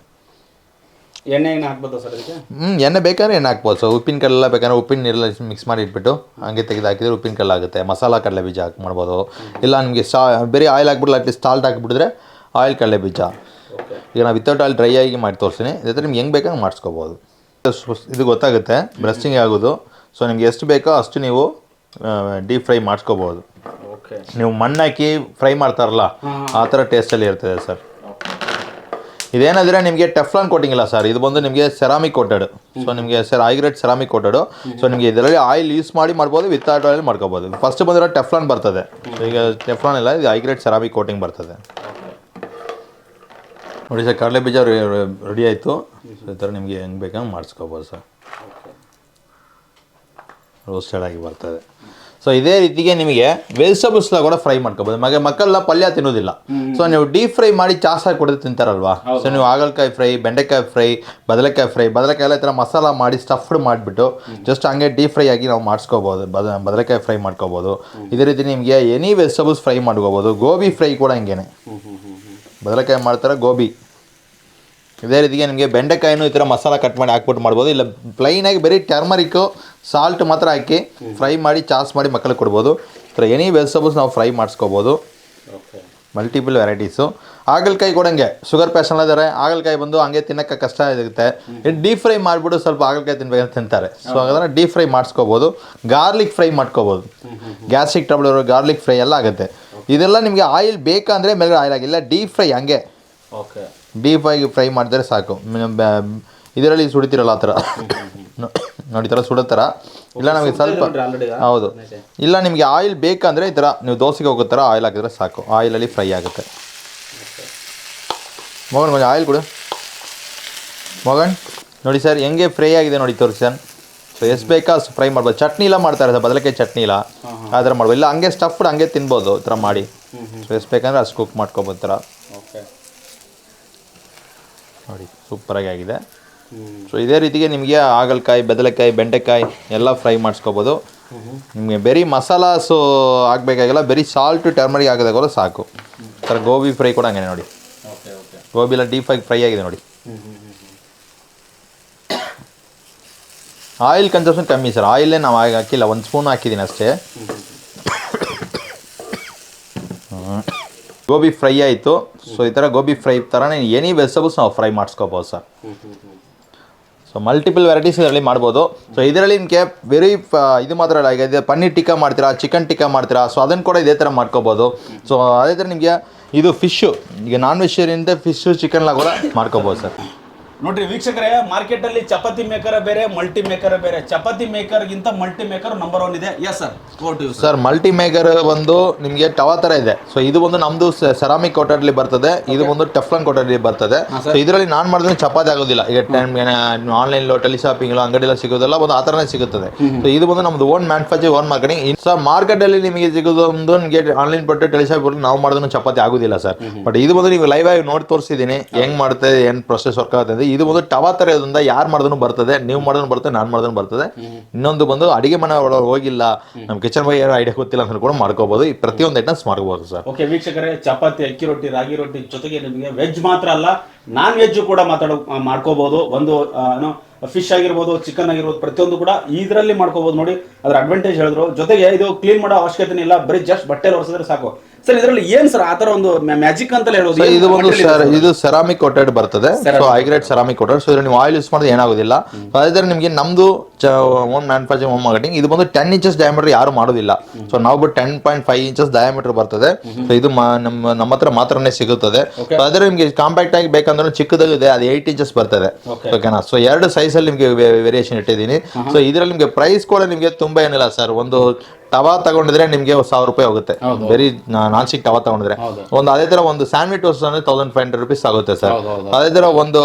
ಎಣ್ಣೆ ಹಾಕ್ಬೋದಾ ಸರ್ ಹ್ಞೂ ಎಣ್ಣೆ ಬೇಕಾದ್ರೆ ಎಣ್ಣೆ ಹಾಕ್ಬೋದು ಸರ್. ಉಪ್ಪಿನ ಕಲ್ಲೆಲ್ಲ ಬೇಕಾದ್ರೆ ಉಪ್ಪಿನ ನೀರೆಲ್ಲ ಮಿಕ್ಸ್ ಮಾಡಿ ಇಟ್ಬಿಟ್ಟು ಹಂಗೆ ತೆಗೆದು ಹಾಕಿದ್ರೆ ಉಪ್ಪಿನ ಕಲ್ಲು ಆಗುತ್ತೆ. ಮಸಾಲ ಕಡಲೆ ಬೀಜ ಹಾಕಿ ಮಾಡ್ಬೋದು. ಇಲ್ಲ ನಿಮಗೆ ಸಾ ಬೇರೆ ಆಯಿಲ್ ಹಾಕ್ಬಿಟ್ಟು ಅಟ್ಲೀಸ್ಟ್ ಸಾಲ್ಟ್ ಹಾಕ್ಬಿಟ್ರೆ ಆಯಿಲ್ ಕಡಲೆ ಬೀಜ. ಈಗ ನಾವು ವಿತೌಟ್ ಆಯಿಲ್ ಡ್ರೈ ಆಗಿ ಮಾಡಿ ತೋರಿಸ್ತೀನಿ. ಇದ್ರೆ ನಿಮ್ಗೆ ಹೆಂಗೆ ಬೇಕಂಗೆ ಮಾಡಿಸ್ಕೋಬೋದು. ಇದು ಗೊತ್ತಾಗುತ್ತೆ ಬ್ರಸ್ಟಿಂಗ್ ಆಗೋದು. ಸೊ ನಿಮ್ಗೆ ಎಷ್ಟು ಬೇಕೋ ಅಷ್ಟು ನೀವು ಡೀಪ್ ಫ್ರೈ ಮಾಡಿಸ್ಕೋಬೋದು. ಓಕೆ ನೀವು ಮಣ್ಣಾಕಿ ಫ್ರೈ ಮಾಡ್ತಾರಲ್ಲ ಆ ಥರ ಟೇಸ್ಟಲ್ಲಿ ಇರ್ತದೆ ಸರ್. ಇದೇನಾದರೆ ನಿಮಗೆ ಟೆಫ್ಲಾನ್ ಕೋಟಿಂಗ್ ಇಲ್ಲ ಸರ್. ಇದು ಬಂದು ನಿಮಗೆ ಸೆರಾಮಿಕ್ ಕೋಟೆಡ್ ಸೊ ನಿಮಗೆ sir high grade ceramic coated so ನಿಮಗೆ ಇದರಲ್ಲಿ ಆಯಿಲ್ ಯೂಸ್ ಮಾಡಿ ಮಾಡ್ಬೋದು ವಿತೌಟ್ ಆಯಿಲ್ ಮಾಡ್ಕೋಬೋದು. ಫಸ್ಟ್ ಬಂದಿರೋ ಟೆಫ್ಲಾನ್ ಬರ್ತದೆ. ಈಗ ಟೆಫ್ಲಾನ್ ಇಲ್ಲ ಇದು ಐಗ್ರೇಟ್ ಸೆರಾಮಿಕ್ ಕೋಟಿಂಗ್ ಬರ್ತದೆ. ನೋಡಿ ಸರ್ ಕಡಲೆ ಬೀಜ ರೆಡಿ ಆಯಿತು. ಸೊ ಈ ಥರ ನಿಮಗೆ ಹೆಂಗೆ ಬೇಕಂಗೆ ಮಾಡಿಸ್ಕೋಬೋದು ಸರ್. ರೋಸ್ಟೆಡ್ ಆಗಿ ಬರ್ತದೆ. ಸೊ ಇದೇ ರೀತಿಗೆ ನಿಮಗೆ ವೆಜಿಟಬಲ್ಸ್ನ ಕೂಡ ಫ್ರೈ ಮಾಡ್ಕೋಬೋದು. ಮಗ ಮಕ್ಕಳೆಲ್ಲ ಪಲ್ಯ ತಿನ್ನೋದಿಲ್ಲ. ಸೊ ನೀವು ಡೀಪ್ ಫ್ರೈ ಮಾಡಿ ಚಾಸ್ ಹಾಕಿ ಕೊಡೋದು ತಿಂತಾರಲ್ವಾ? ಸೊ ನೀವು ಹಾಗಲಕಾಯಿ ಫ್ರೈ ಬೆಂಡೆಕಾಯಿ ಫ್ರೈ ಬದನೆಕಾಯಿ ಫ್ರೈ ಬದನೆಕಾಯಿ ಎಲ್ಲ ಈ ಥರ ಮಸಾಲ ಮಾಡಿ ಸ್ಟಫ್ಡ್ ಮಾಡಿಬಿಟ್ಟು ಜಸ್ಟ್ ಹಂಗೆ ಡೀಪ್ ಫ್ರೈ ಆಗಿ ನಾವು ಮಾಡಿಸ್ಕೋಬೋದು. ಬದ ಬದನೆಕಾಯಿ ಫ್ರೈ ಮಾಡ್ಕೋಬೋದು. ಇದೇ ರೀತಿ ನಿಮಗೆ ಎನಿ ವೆಜಿಟೇಬಲ್ಸ್ ಫ್ರೈ ಮಾಡ್ಕೋಬೋದು. ಗೋಬಿ ಫ್ರೈ ಕೂಡ ಹಂಗೇನೆ. ಬದನೆಕಾಯಿ ಮಾಡ್ತಾರೆ ಗೋಬಿ. ಇದೇ ರೀತಿಗೆ ನಿಮಗೆ ಬೆಂಡೆಕಾಯಿನೂ ಈ ಥರ ಮಸಾಲ ಕಟ್ ಮಾಡಿ ಹಾಕ್ಬಿಟ್ಟು ಮಾಡ್ಬೋದು. ಇಲ್ಲ ಪ್ಲೈನಾಗಿ ಬರೀ ಟರ್ಮರಿಕ್ಕು ಸಾಲ್ಟ್ ಮಾತ್ರ ಹಾಕಿ ಫ್ರೈ ಮಾಡಿ ಚಾಸ್ ಮಾಡಿ ಮಕ್ಕಳಿಗೆ ಕೊಡ್ಬೋದು. ಈ ಥರ ಎನಿ ವೆಜಿಟೇಬಲ್ಸ್ ನಾವು ಫ್ರೈ ಮಾಡಿಸ್ಕೋಬೋದು. ಓಕೆ ಮಲ್ಟಿಪಲ್ ವೆರೈಟೀಸು ಹಾಗಲಕಾಯಿ ಕೂಡ ಹಂಗೆ ಶುಗರ್ ಪೇಷನ್ ಇದ್ದಾರೆ. ಹಾಗಲಕಾಯಿ ಬಂದು ಹಂಗೆ ತಿನ್ನಕ್ಕೆ ಕಷ್ಟ ಇರುತ್ತೆ. ಡೀಪ್ ಫ್ರೈ ಮಾಡಿಬಿಟ್ಟು ಸ್ವಲ್ಪ ಹಾಗಲಕಾಯಿ ತಿನ್ಬೇಕಂತ ತಿಂತಾರೆ. ಸೊ ಹಾಗಾದ್ರೆ ಡೀಪ್ ಫ್ರೈ ಮಾಡಿಸ್ಕೋಬೋದು. ಗಾರ್ಲಿಕ್ ಫ್ರೈ ಮಾಡ್ಕೋಬೋದು ಗ್ಯಾಸ್ಟ್ರಿಕ್ ಟ್ರಬಲ್ ಇರೋ ಗಾರ್ಲಿಕ್ ಫ್ರೈ ಎಲ್ಲ ಆಗುತ್ತೆ. ಇದೆಲ್ಲ ನಿಮಗೆ ಆಯಿಲ್ ಬೇಕಂದರೆ ಮೇಲೆ ಆಯಿಲ್ ಆಗಿಲ್ಲ ಡೀಪ್ ಫ್ರೈ ಹಂಗೆ. ಓಕೆ ಡೀಪ್ ಆಗಿ ಫ್ರೈ ಮಾಡಿದರೆ ಸಾಕು. ಇದರಲ್ಲಿ ಸುಡಿತಿರಲ್ಲ ಆ ಥರ. ನೋಡಿ ಈ ಥರ ಸುಡೋ ಥರ. ಇಲ್ಲ ನಮಗೆ ಸ್ವಲ್ಪ ಹೌದು. ಇಲ್ಲ ನಿಮಗೆ ಆಯಿಲ್ ಬೇಕಂದರೆ ಈ ಥರ ನೀವು ದೋಸೆಗೆ ಹೋಗೋ ಥರ ಆಯಿಲ್ ಹಾಕಿದ್ರೆ ಸಾಕು. ಆಯಿಲಲ್ಲಿ ಫ್ರೈ ಆಗುತ್ತೆ. ಮಗನ್ ಮಗ ಆಯಿಲ್ ಕೊಡು. ಮಗನ್ ನೋಡಿ ಸರ್ ಹೆಂಗೆ ಫ್ರೈ ಆಗಿದೆ ನೋಡಿ ತೋರಿಸಿ ಸರ್. ಸೊ ಎಷ್ಟು ಬೇಕಾ ಅಷ್ಟು ಫ್ರೈ ಮಾಡ್ಬೋದು. ಚಟ್ನಿ ಇಲ್ಲ ಮಾಡ್ತಾರೆ ಸರ್ ಬದಲಕಾಯಿ ಚಟ್ನಿ ಇಲ್ಲ. ಆ ಥರ ಮಾಡ್ಬೋದು. ಇಲ್ಲ ಹಂಗೆ ಸ್ಟಫ್ಡ್ ಹಂಗೆ ತಿನ್ಬೋದು ಈ ಥರ ಮಾಡಿ. ಸೊ ಎಷ್ಟು ಬೇಕಂದ್ರೆ ಅಷ್ಟು ಕುಕ್ ಮಾಡ್ಕೊಬೋದು ಥರ. ನೋಡಿ ಸೂಪರಾಗಿ ಆಗಿದೆ. ಸೊ ಇದೇ ರೀತಿಗೆ ನಿಮಗೆ ಹಾಗಲಕಾಯಿ ಬದಲೆಕಾಯಿ ಬೆಂಡೆಕಾಯಿ ಎಲ್ಲ ಫ್ರೈ ಮಾಡಿಸ್ಕೋಬೋದು. ನಿಮಗೆ ಬರೀ ಮಸಾಲಾಸು ಆಗಬೇಕಾಗಿಲ್ಲ ಬರೀ ಸಾಲ್ಟ್ ಟರ್ಮರಿಕ್ ಹಾಕಿದಾಗಲೂ ಸಾಕು. ಸರ್ ಥರ ಗೋಬಿ ಫ್ರೈ ಕೂಡ ಹಂಗೆ ನೋಡಿ. ಗೋಬಿ ಎಲ್ಲ ಡೀಪ್ ಆಗಿ ಫ್ರೈ ಆಗಿದೆ ನೋಡಿ. ಆಯಿಲ್ ಕನ್ಸಪ್ಷನ್ ಕಮ್ಮಿ ಸರ್ ಆಯಿಲೇ ನಾವು ಆಗ ಹಾಕಿಲ್ಲ ಒಂದು ಸ್ಪೂನ್ ಹಾಕಿದ್ದೀನಿ ಅಷ್ಟೇ. ಗೋಬಿ ಫ್ರೈ ಆಯಿತು. ಸೊ ಈ ಥರ ಗೋಬಿ ಫ್ರೈ ಥರನೇ ಎನಿ ವೆಜಿಟೇಬಲ್ಸ್ ನಾವು ಫ್ರೈ ಮಾಡಿಸ್ಕೋಬೋದು ಸರ್. ಸೊ ಮಲ್ಟಿಪಲ್ ವೆರೈಟೀಸ್ ಇದರಲ್ಲಿ ಮಾಡ್ಬೋದು. ಸೊ ಇದರಲ್ಲಿ ನಿಮಗೆ ವೆರಿ ಇದು ಮಾತ್ರ ಇದು ಪನ್ನೀರ್ ಟಿಕ್ಕಾ ಮಾಡ್ತೀರಾ ಚಿಕನ್ ಟಿಕ್ಕಾ ಮಾಡ್ತೀರಾ ಸೊ ಅದನ್ನು ಕೂಡ ಇದೇ ಥರ ಮಾಡ್ಕೋಬೋದು. ಸೊ ಅದೇ ಥರ ನಿಮಗೆ ಇದು ಫಿಶ್ಶು ಈಗ ನಾನ್ ವೆಜಿಟೇರಿಯನ್ ಫಿಶ್ಶು ಚಿಕನ್ ಕೂಡ ಮಾಡ್ಕೋಬೋದು ಸರ್. ನೋಡ್ರಿ ವೀಕ್ಷಕರೇ ಮಾರ್ಕೆಟ್ ಅಲ್ಲಿ ಚಪಾತಿ ಮೇಕರ್ ಬೇರೆ ಮಲ್ಟಿ ಮೇಕರ್ ಬೇರೆ. ಚಪಾತಿ ಮೇಕರ್ ಗಿಂತ ಮಲ್ಟಿ ಮೇಕರ್ ನಂಬರ್ ಒನ್ ಇದೆ. ಎಸ್ ಸರ್ ಓಟ್ ಸರ್ ಮಲ್ಟಿ ಮೇಕರ್ ಬಂದು ನಿಮಗೆ ಟವ ತರ ಇದೆ. ಸೊ ಇದು ಒಂದು ನಮ್ಮದು ಸೆರಾಮಿಕ್ ಕೋಟರ್ಲಿ ಬರ್ತದೆ. ಇದು ಒಂದು ಟೆಫ್ಲನ್ ಕೋಟರ್ಲಿ ಬರ್ತದೆ. ಸೊ ಇದರಲ್ಲಿ ನಾನು ಮಾಡಿದ್ರೆ ಚಪಾತಿ ಆಗೋದಿಲ್ಲ. ಈಗ ಟೈಮ್ ಆನ್ಲೈನ್ ಟೆಲಿ ಶಾಪಿಂಗ್ ಅಂಗಡಿ ಎಲ್ಲ ಸಿಗೋದಲ್ಲ ಒಂದು ಆ ಥರನೇ ಸಿಗುತ್ತದೆ. ಸೊ ಇದು ಒಂದು ನಮ್ದು own manufacture own marketing sir ಮಾರ್ಕೆಟಲ್ಲಿ ನಿಮಗೆ ಸಿಗೋದೊಂದು ನಿಮಗೆ ಆನ್ಲೈನ್ ಬಟ್ಟೆ ಟೆಲಿ ಶಾಪ್ ನಾವು ಮಾಡಿದ್ರೆ ಚಪಾತಿ ಆಗೋದಿಲ್ಲ ಸರ್ ಬಟ್ ಇದು ಬಂದು ನೀವು ಲೈವ್ ಆಗಿ ನೋಡಿ ತೋರಿಸಿದ್ದೀನಿ. ಹೆಂಗ್ ಮಾಡುತ್ತೆ ಏನು ಪ್ರೊಸೆಸ್ ವರ್ಕ್ ಆಗುತ್ತೆ. ಇದು ಒಂದು ಟವಾ ಥರ ಇರೋದ್ರಿಂದ ಯಾರು ಮಾಡಿದ್ರು ಬರ್ತದೆ, ನೀವು ಮಾಡಿದ್ರು ಬರ್ತದೆ, ನಾನು ಮಾಡೋದನ್ನು ಬರ್ತದೆ. ಇನ್ನೊಂದು ಬಂದು ಅಡಿಗೆ ಮನೆ ಒಳಗೆ ಹೋಗಿಲ್ಲ ನಮ್ಮ ಕಿಚನ್ ಬಗ್ಗೆ ಏನೋ ಐಡಿಯಾ ಗೊತ್ತಿಲ್ಲ ಅಂತ ಕೂಡ ಮಾಡ್ಕೋಬಹುದು ಈ ಪ್ರತಿಯೊಂದು ಐಟಮ್ಸ್ ಮಾಡ್ಕೋಬಹುದು ಸರ್ ಓಕೆ ವೀಕ್ಷಕರೇ, ಚಪಾತಿ, ಅಕ್ಕಿ ರೊಟ್ಟಿ, ರಾಗಿ ರೊಟ್ಟಿ ಜೊತೆಗೆ ನಿಮಗೆ ವೆಜ್ ಮಾತ್ರ ಅಲ್ಲ ನಾನ್ ವೆಜ್ ಕೂಡ ಮಾತಾಡೋ ಮಾಡ್ಕೋಬಹುದು ಒಂದು ಫಿಶ್ ಆಗಿರ್ಬೋದು ಚಿಕನ್ ಆಗಿರ್ಬೋದು, ಪ್ರತಿಯೊಂದು ಕೂಡ ಇದರಲ್ಲಿ ಮಾಡ್ಕೋಬಹುದು ನೋಡಿ. ಅದ್ರ ಅಡ್ವಾಂಟೇಜ್ ಹೇಳಿದ್ರು. ಜೊತೆಗೆ ಇದು ಕ್ಲೀನ್ ಮಾಡೋ ಅವಶ್ಯಕತೆ ಇಲ್ಲ. ಬರೀ ಜಸ್ಟ್ ಬಟ್ಟೆ ಒರೆಸಿದ್ರೆ ಸಾಕು. ಸರ್ ಇದರಲ್ಲಿ ಏನ್ ಸರ್ ಆತರ ಒಂದು ಮ್ಯಾಜಿಕ್ ಅಂತ ಹೇಳೋದು? ಇದು ಒಂದು ಇದು ಸೆರಾಮಿಕ್ ಕೋಟೆಡ್ ಬರ್ತದೆ. So high grade ceramic coated so ನೀವು ಆಯಿಲ್ ಯೂಸ್ ಮಾಡಿದ್ರೆ ಏನಾಗೋದಿಲ್ಲ. ಅದೇ ನಿಮಗೆ ನಮ್ದು ಓನ್ ಮ್ಯಾನುಫ್ಯಾಕ್ಚರಿಂಗ್ ಓನ್ ಮಾರ್ಕೆಟಿಂಗ್ ಇದು ಬಂದು ಟೆನ್ ಇಂಚಸ್ ಡಯಾಮೀಟರ್ ಯಾರು ಮಾಡೋದಿಲ್ಲ. ಸೊ ನಾವು ten point five inches diameter ಬರ್ತದೆ. ಸೊ ಇದು ನಮ್ಮ ನಮ್ಮ ಹತ್ರ ಮಾತ್ರನೇ ಸಿಗುತ್ತದೆ. ಅದೇ ನಿಮಗೆ ಕಾಂಪ್ಯಾಕ್ಟ್ ಆಗಿ ಬೇಕಂದ್ರೆ ಚಿಕ್ಕದಾಗಿದೆ ಅದು ಏಯ್ಟ್ ಇಂಚಸ್ ಬರ್ತದೆ. ಓಕೆನಾ ಸೊ ಎರಡು ಸೈಜಲ್ಲಿ ನಿಮಗೆ ವೇರಿಯೇಷನ್ ಇಟ್ಟಿದ್ದೀನಿ. ಸೊ ಇದರಲ್ಲಿ ನಿಮಗೆ ಪ್ರೈಸ್ ಕೂಡ ನಿಮಗೆ ತುಂಬಾ ಏನಿಲ್ಲ ಸರ್. ಒಂದು ಟವಾ ತಗೊಂಡಿದ್ರೆ ನಿಮಗೆ ಸಾವಿರ ರೂಪಾಯಿ ಹೋಗುತ್ತೆ. ವೆರಿ ನಾನ್ ಸ್ಟಿಕ್ ತವಾ ತಗೊಂಡಿದ್ರೆ. ಒಂದು ಅದೇ ತರ ಒಂದು ಸ್ಯಾಂಡ್ವಿಚ್ ಟೋಸ್ಟ್ ಅಂದ್ರೆ ತೌಸಂಡ್ ಫೈವ್ ಹಂಡ್ರೆಡ್ ರುಪೀಸ್ ಆಗುತ್ತೆ ಸರ್. ಅದೇ ತರ ಒಂದು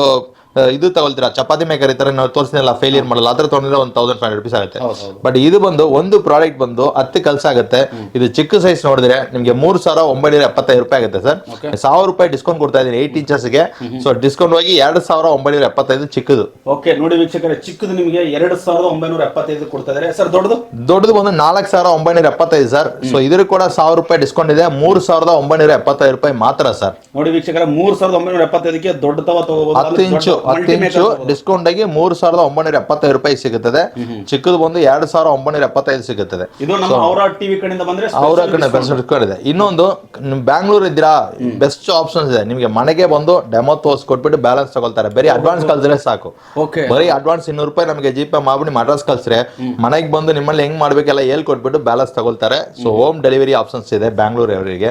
ಇದು ತಗೊಳ್ತೀರಾ? ಚಪಾತಿ ಮೇಕರ್ ಈ ತರ ನಾವು ತೋರಿಸಿಲ್ಲ ಫೇಲಿಯರ್ ಮಾಡಲ್ಲ. ಅದ್ರ ತೊಗೊಂಡ್ರೆ ಒಂದು ತೌಸಂಡ್ ಫೈವ್ ರುಪೀಸ್ ಆಗುತ್ತೆ. ಬಟ್ ಇದು ಬಂದು ಒಂದು ಪ್ರಾಡಕ್ಟ್ ಬಂದು ಹತ್ತು ಕಲ್ಸ ಆಗುತ್ತೆ. ಇದು ಚಿಕ್ಕ ಸೈಜ್ ನೋಡಿದ್ರೆ ನಿಮಗೆ ಮೂರು ಸಾವಿರ ಒಂಬೈನೂರ ಎಪ್ಪತ್ತೈದು ರೂಪಾಯಿ ಆಗುತ್ತೆ ಸರ್. ಸಾವಿರ ರೂಪಾಯಿ ಡಿಸ್ಕೌಂಟ್ ಕೊಡ್ತಾ ಇದೀನಿ ಏಟ್ ಇಂಚಸ್ಗೆ ಸೊ ಡಿಸ್ಕೌಂಟ್ ಹೋಗಿ ಎರಡು ಸಾವಿರ ಒಂಬೈನೂರ ಎಪ್ಪತ್ತೈದು ಚಿಕ್ಕದು. ಓಕೆ ನೋಡಿ ವೀಕ್ಷಕರೇ ಚಿಕ್ಕದು ನಿಮಗೆ ಎರಡು ಸಾವಿರದ ಒಂಬೈನೂರ ಎಪ್ಪತ್ತೈದು ಕೊಡ್ತಾ ಇದಾರೆ ಸರ್ ದೊಡ್ಡದು? ದೊಡ್ಡದು ಬಂದು ನಾಲ್ಕು ಸಾವಿರ ಒಂಬೈನೂರ ಎಪ್ಪತ್ತೈದು ಸರ್. ಸೊ ಇದ್ರ ಕೂಡ ಸಾವಿರ ರೂಪಾಯಿ ಡಿಸ್ಕೌಂಟ್ ಇದೆ. ಮೂರು ಸಾವಿರದ ಒಂಬೈನೂರ ಎಪ್ಪತ್ತೈದು ರೂಪಾಯಿ ಮಾತ್ರ ಸರ್. ನೋಡಿ ವೀಕ್ಷಕರ ಮೂರು ಸಾವಿರದ ಒಂಬೈನೂರ ಎಪ್ಪತ್ತೈದಕ್ಕೆ ದೊಡ್ಡ ತವ ತಗೋಬಹುದು ಹತ್ತು ಇಂಚು ಹತ್ತು ಇಂಚು ಡಿಸ್ಕೌಂಟ್ ಆಗಿ ಮೂರು ಸಾವಿರದ ಒಂಬೈನೂರ ಎಪ್ಪತ್ತೈದು ರೂಪಾಯಿ ಸಿಗುತ್ತದೆ. ಚಿಕ್ಕದು ಬಂದು ಎರಡು ಸಾವಿರದ ಒಂಬೈನೂರ ಎಪ್ಪತ್ತೈದು ಸಿಗುತ್ತದೆ. ಅವರ ಕಡೆ ಬೆಸ್ಟ್ ಇದೆ. ಇನ್ನೊಂದು ನಿಮ್ ಬ್ಯಾಂಗ್ಳೂರ್ ಇದ್ದೀರಾ ಬೆಸ್ಟ್ ಆಪ್ಷನ್ಸ್ ಇದೆ. ನಿಮಗೆ ಮನೆಗೆ ಬಂದು ಡೆಮೋ ತೋರಿಸ್ಕೊಟ್ಬಿಟ್ಟು ಬ್ಯಾಲೆನ್ಸ್ ತಗೊಳ್ತಾರೆ. ಬರೀ ಅಡ್ವಾನ್ಸ್ ಕಳ್ಸಿದ್ರೆ ಸಾಕು. ಬರೀ ಅಡ್ವಾನ್ಸ್ ಇನ್ನೂರು ರೂಪಾಯಿ ನಮಗೆ ಜಿ ಪೇ ಮಾಡ್ಬಿಟ್ಟು ಅಡ್ರೆಸ್ ಕಳ್ಸ್ರೆ ಮನೆಗೆ ಬಂದು ನಿಮ್ಮಲ್ಲಿ ಹೆಂಗ್ ಮಾಡ್ಬೇಕೆಲ್ಲ ಹೇಳ್ಕೊಟ್ಬಿಟ್ಟು ಬ್ಯಾಲೆನ್ಸ್ ತಗೊಳ್ತಾರೆ. So home. ಡೆಲಿವರಿ ಆಪ್ಷನ್ಸ್ ಇದೆ ಬ್ಯಾಂಗ್ಳೂರ್ ಅವರಿಗೆ.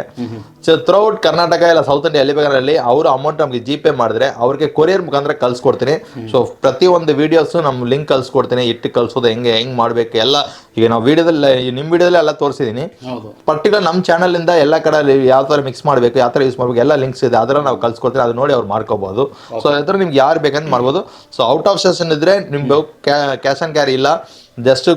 ಸೊ ಥ್ರೌಟ್ ಕರ್ನಾಟಕ ಇಲ್ಲ ಸೌತ್ ಇಂಡಿಯಾ ಎಲ್ಲಿ ಬೇಕಾದ್ರಲ್ಲಿ ಅವರು ಅಮೌಂಟ್ ನಮಗೆ ಜಿ ಪೇ ಮಾಡಿದ್ರೆ ಅವ್ರಿಗೆ ಕೊರಿಯರ್ ಮುಖಾಂತರ ಕಳ್ಸ್ಕೊಡ್ತೀನಿ. ಸೊ ಪ್ರತಿ ಒಂದು ವಿಡಿಯೋಸ್ ನಮ್ಮ ಲಿಂಕ್ ಕಳ್ಸ್ಕೊಡ್ತೀನಿ. ಇಟ್ಟು ಕಲ್ಸೋದು ಹೆಂಗೆ ಹೆಂಗ್ ಮಾಡ್ಬೇಕು ಎಲ್ಲ. ಈಗ ನಾವು ವಿಡಿಯೋದಲ್ಲಿ ನಿಮ್ಮ ವಿಡಿಯೋದಲ್ಲಿ ಎಲ್ಲ ತೋರಿಸಿದೀನಿ. ಪರ್ಟಿಕ್ಯುಲರ್ ನಮ್ಮ ಚಾನಲಿಂದ ಇಂದ ಎಲ್ಲ ಕಡೆ ಯಾವ ತರ ಮಿಕ್ಸ್ ಮಾಡಬೇಕು ಯಾವ ತರ ಯೂಸ್ ಮಾಡ್ಬೇಕು ಎಲ್ಲ ಲಿಂಕ್ಸ್ ಇದೆ. ಅದರ ನಾವು ಕಳ್ಸ್ಕೊಡ್ತೀನಿ. ಅದು ನೋಡಿ ಅವ್ರು ಮಾಡ್ಕೋಬಹುದು ಸೊ ಅದ್ರ ನಿಮ್ಗೆ ಯಾರು ಬೇಕಂತ ಮಾಡ್ಬೋದು. ಸೊ ಔಟ್ ಆಫ್ ಸೆಷನ್ ಇದ್ರೆ ನಿಮ್ಗೆ ಕ್ಯಾಶ್ ಆನ್ ಕ್ಯಾರಿ ಇಲ್ಲ. ಜಸ್ಟ್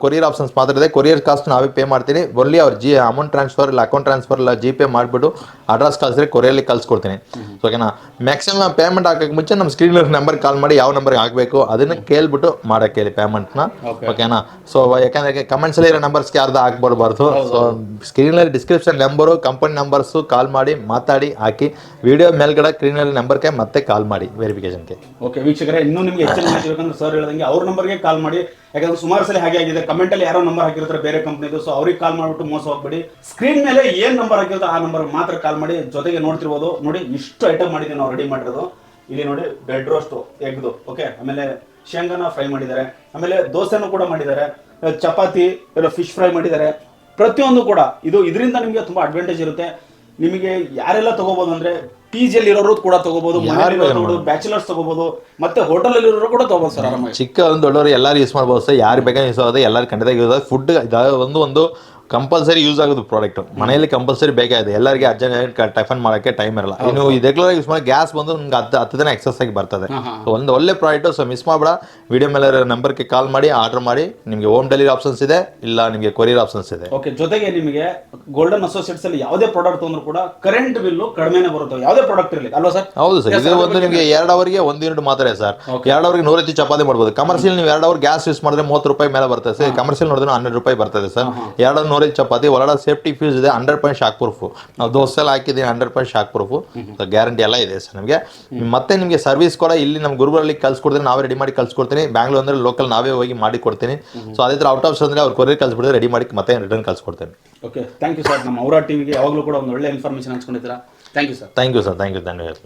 ಕೊರಿಯರ್ ಆಪ್ಷನ್ಸ್ ಮಾತ್ರ ಇದೆ ಕೊರಿಯರ್ ಕಾಸ್ಟ್ ನಾವೇ ಪೇ ಮಾಡ್ತೀನಿ ಓನ್ಲಿ ಅವ್ರ ಜಿ ಅಮೌಂಟ್ ಟ್ರಾನ್ಸ್ಫರ್ ಇಲ್ಲ ಅಕೌಂಟ್ ಟ್ರಾನ್ಸ್ಫರ್ ಇಲ್ಲ ಜಿ ಪೇ ಮಾಡಿಬಿಟ್ಟು ಅಡ್ರೆಸ್ ಕಳಿಸಿದ್ರೆ ಕೊರಿಯರ್ಲಿ ಕಳ್ಸ್ಕೊಡ್ತೀನಿ. ಸೊ ಓಕೆನಾ ಮ್ಯಾಕ್ಸಿಮಮ್ ಪೇಮೆಂಟ್ ಹಾಕೋಕ್ಕೆ ಮುಂಚೆ ನಮ್ಮ ಸ್ಕ್ರೀನ್ ನಂಬರ್ ಕಾಲ್ ಮಾಡಿ ಯಾವ ನಂಬರ್ಗೆ ಹಾಕಬೇಕು ಅದನ್ನ ಕೇಳ್ಬಿಟ್ಟು ಮಾಡಕ್ಕೆ ಹೇಳಿ ಪೇಮೆಂಟ್ನ ಓಕೆನಾ ಸೊ ಯಾಕಂದ್ರೆ ಕಮೆಂಟ್ಸಲ್ಲಿ ಇರೋ ನಂಬರ್ಸ್ಗೆ ಯಾರ್ದು ಹಾಕ್ಬಾರ್ಬಾರ್ದು so ಸ್ಕ್ರೀನಲ್ಲಿ description number company numbers call ಮಾಡಿ ಮಾತಾಡಿ ಹಾಕಿ ವಿಡಿಯೋ ಮೇಲ್ಗಡೆ ಸ್ಕ್ರೀನಲ್ಲಿ ನಂಬರ್ಗೆ ಮತ್ತೆ ಕಾಲ್ ಮಾಡಿ ವೆರಿಫಿಕೇಶನ್ಗೆ ಓಕೆ ವೀಕ್ಷಕರೇ ಇನ್ನೂ ನಿಮಗೆ ಹೆಚ್ಚಿನ ಮಾಹಿತಿ ಬೇಕಂದ್ರೆ ಸರ್ ಹೇಳಿದಂಗೆ ಅವ್ರ ನಂಬರ್ಗೆ ಕಾಲ್ ಮಾಡಿ ಯಾಕಂದ್ರೆ ಸುಮಾರು ಸಲ ಹಾಗೆ ಆಗಿದೆ. ಕಮೆಂಟ್ ಅಲ್ಲಿ ಯಾರೋ ನಂಬರ್ ಹಾಕಿರ್ತಾರೆ ಬೇರೆ ಕಂಪ್ನಿದು ಸೊ ಅವ್ರಿಗೆ ಕಾಲ್ ಮಾಡ್ಬಿಟ್ಟು ಮೋಸ ಹೋಗ್ಬೇಡಿ. ಸ್ಕ್ರೀನ್ ಮೇಲೆ ಏನ್ ನಂಬರ್ ಹಾಕಿರ್ತಾರೆ ಆ ನಂಬರ್ ಮಾತ್ರ ಕಾಲ್ ಮಾಡಿ. ಜೊತೆಗೆ ನೋಡ್ತಿರ್ಬೋದು. ನೋಡಿ, ಇಷ್ಟು ಐಟಮ್ ಮಾಡಿದ್ದೀವಿ ನಾವು ರೆಡಿ ಮಾಡಿರೋದು. ಇಲ್ಲಿ ನೋಡಿ ಬೆಡ್ ರೋಸ್ಟ್ ಎಗ್ದು ಓಕೆ ಆಮೇಲೆ ಶೇಂಗಾನ ಫ್ರೈ ಮಾಡಿದ್ದಾರೆ. ಆಮೇಲೆ ದೋಸೆನೂ ಕೂಡ ಮಾಡಿದ್ದಾರೆ. ಚಪಾತಿ, ಇಲ್ಲ ಫಿಶ್ ಫ್ರೈ ಮಾಡಿದ್ದಾರೆ. ಪ್ರತಿಯೊಂದು ಕೂಡ. ಇದು ಇದರಿಂದ ನಿಮಗೆ ತುಂಬಾ ಅಡ್ವಾಂಟೇಜ್ ಇರುತ್ತೆ. ನಿಮಗೆ ಯಾರೆಲ್ಲ ತಗೋಬಹುದು ಅಂದ್ರೆ ಪಿ ಜಿಯಲ್ಲಿ ಇರೋರು ಕೂಡ ತಗೋಬಹುದು ಬ್ಯಾಚುಲರ್ಸ್ ತಗೋಬಹುದು ಮತ್ತೆ ಹೋಟೆಲ್ ಅಲ್ಲಿ ಇರೋರು ಕೂಡ ತಗೋಬಹುದು ಸರ್ ಆರಾಮಾಗಿ. ಚಿಕ್ಕ ಒಂದು ದೊಡ್ಡವರು ಎಲ್ಲರೂ ಯೂಸ್ ಮಾಡಬಹುದು ಸರ್ ಯಾರು ಬೇಕಾದ್ರೆ ಯೂಸ್ ಆಗೋದು ಎಲ್ಲರೂ ಖಂಡಿತ ಯೂಸ್ ಆಗೋದು ಫುಡ್ ಒಂದು ಒಂದು ಕಂಪಲ್ಸರಿ ಯೂಸ್ ಆಗೋದು ಪ್ರಾಡಕ್ಟ್ ಮನೆಯಲ್ಲಿ ಕಂಪಲ್ಸರಿ ಬೇಕಾಗಿದೆ. ಎಲ್ಲರಿಗೆ ಅರ್ಜೆಂಟ್ ಟೈಫನ್ ಮಾಡೋಕ್ಕೆ ಟೈಮ್ ಇರಲ್ಲ. ಇನ್ನು ರೆಗ್ಯುಲರ್ ಯೂಸ್ ಮಾಡಿ ಗ್ಯಾಸ್ ಬಂದು ನಿಮ್ಗೆ ಹತ್ತು ಹತ್ತು ದಿನ ಎಕ್ಸಸ್ ಆಗಿ ಬರ್ತದೆ. ಒಂದು ಒಳ್ಳೆ ಪ್ರಾಡಕ್ಟ್ ಸೊ ಮಿಸ್ ಮಾಡಬೇಡ. ವಿಡಿಯೋ ಮೇಲೆ ನಂಬರ್ಗೆ ಕಾಲ್ ಮಾಡಿ ಆರ್ಡರ್ ಮಾಡಿ. ನಿಮಗೆ ಹೋಮ್ ಡೆಲಿವರಿ ಆಪ್ಷನ್ಸ್ ಇದೆ ಇಲ್ಲ ನಿಮಗೆ ಕೊರಿಯರ್ ಆಪ್ಷನ್ಸ್ ಇದೆ. ಓಕೆ ಜೊತೆಗೆ ನಿಮಗೆ ಗೋಲ್ಡನ್ ಅಸೋಸಿಯೇಟ್ಸ್ ಅಲ್ಲಿ ಯಾವುದೇ ಪ್ರಾಡಕ್ಟ್ ತಂದ್ರು ಕೂಡ ಕರೆಂಟ್ ಬಿಲ್ ಕಡಿಮೆನೇ ಬರುತ್ತೆ. ಯಾವುದೇ ಪ್ರಾಡಕ್ಟ್ ಇರಲಿ. ಅಲ್ವಾ ಸರ್ ಹೌದು ಸರ್ ಇದು ಒಂದು ನಿಮಗೆ ಎರಡು ಅವರ್ಗೆ ಒಂದು ಯೂನಿಟ್ ಮಾತ್ರ ಸರ್ ಎರಡು ಅವರಿಗೆ ನೂರ ಹೆಚ್ಚು ಚಪಾತಿ ಮಾಡ್ಬೋದು. ಕಮರ್ಷಿಯಲ್ ನೀವು ಎರಡು ಅವರ್ ಗ್ಯಾಸ್ ಯೂಸ್ ಮಾಡಿದ್ರೆ ಮೂವತ್ತು ರೂಪಾಯಿ ಮೇಲೆ ಬರ್ತದೆ ಸರ್ ಕಮರ್ಷಿಯಲ್ ನೋಡಿದ್ರೆ ಹನ್ನೆರಡು ರೂಪಾಯಿ ಬರ್ತದೆ ಸರ್ ಎರಡು ನೂರ ಚಪಾತಿ ಒಳಗಡೆ ಸೇಫ್ಟಿ ಫ್ಯೂಸ್ ಇದೆ ಹಂಡ್ರೆಡ್ ಪಾಯಿಂಟ್ ಶಾಕ್ ಪ್ರೂಫ್ ನಾವು ದೋಸೆ ಎಲ್ಲ ಹಾಕಿದ್ದೀವಿ hundred point shock proof guarantee ಎಲ್ಲ ಇದೆ ಸರ್ ನಮಗೆ. ಮತ್ತೆ ನಿಮಗೆ ಸರ್ವಿಸ್ ಕೂಡ ಇಲ್ಲಿ ನಮ್ಮ ಗುರುಗಳಲ್ಲಿ ಕಲ್ಸ್ಕೊಡ್ತೀನಿ ನಾವೇ ರೆಡಿ ಮಾಡಿ ಕಲ್ಸ್ಕೊಡ್ತೀನಿ ಬ್ಯಾಂಗ್ಳೂರ್ ಅಂದರೆ ಲೋಕಲ್ ನಾವೇ ಹೋಗಿ ಮಾಡಿ ಕೊಡ್ತೀನಿ. ಸೊ ಅದೇ ಥರ ಔಟ್ ಆಫ್ ಅಂದರೆ ಅವ್ರು ಕೊರಿಯರ್ ಕಳ್ಸಿಬಿಡಿದ್ರೆ ರೆಡಿ ಮಾಡಿ ಮತ್ತೆ ರಿಟರ್ನ್ ಕಲ್ಸ್ಕೊಡ್ತೀನಿ ಓಕೆ ಥ್ಯಾಂಕ್ ಯು ಸರ್ ನಮ್ಮ ಅವರ ಟಿವಿಗೆ ಯಾವಾಗಲೂ ಕೂಡ ಒಂದು ಒಳ್ಳೆ information ಹಂಚ್ಕೊಂಡಿದ್ದೀರಾ. Thank you sir thank you sir thank you ಧನ್ಯವಾದ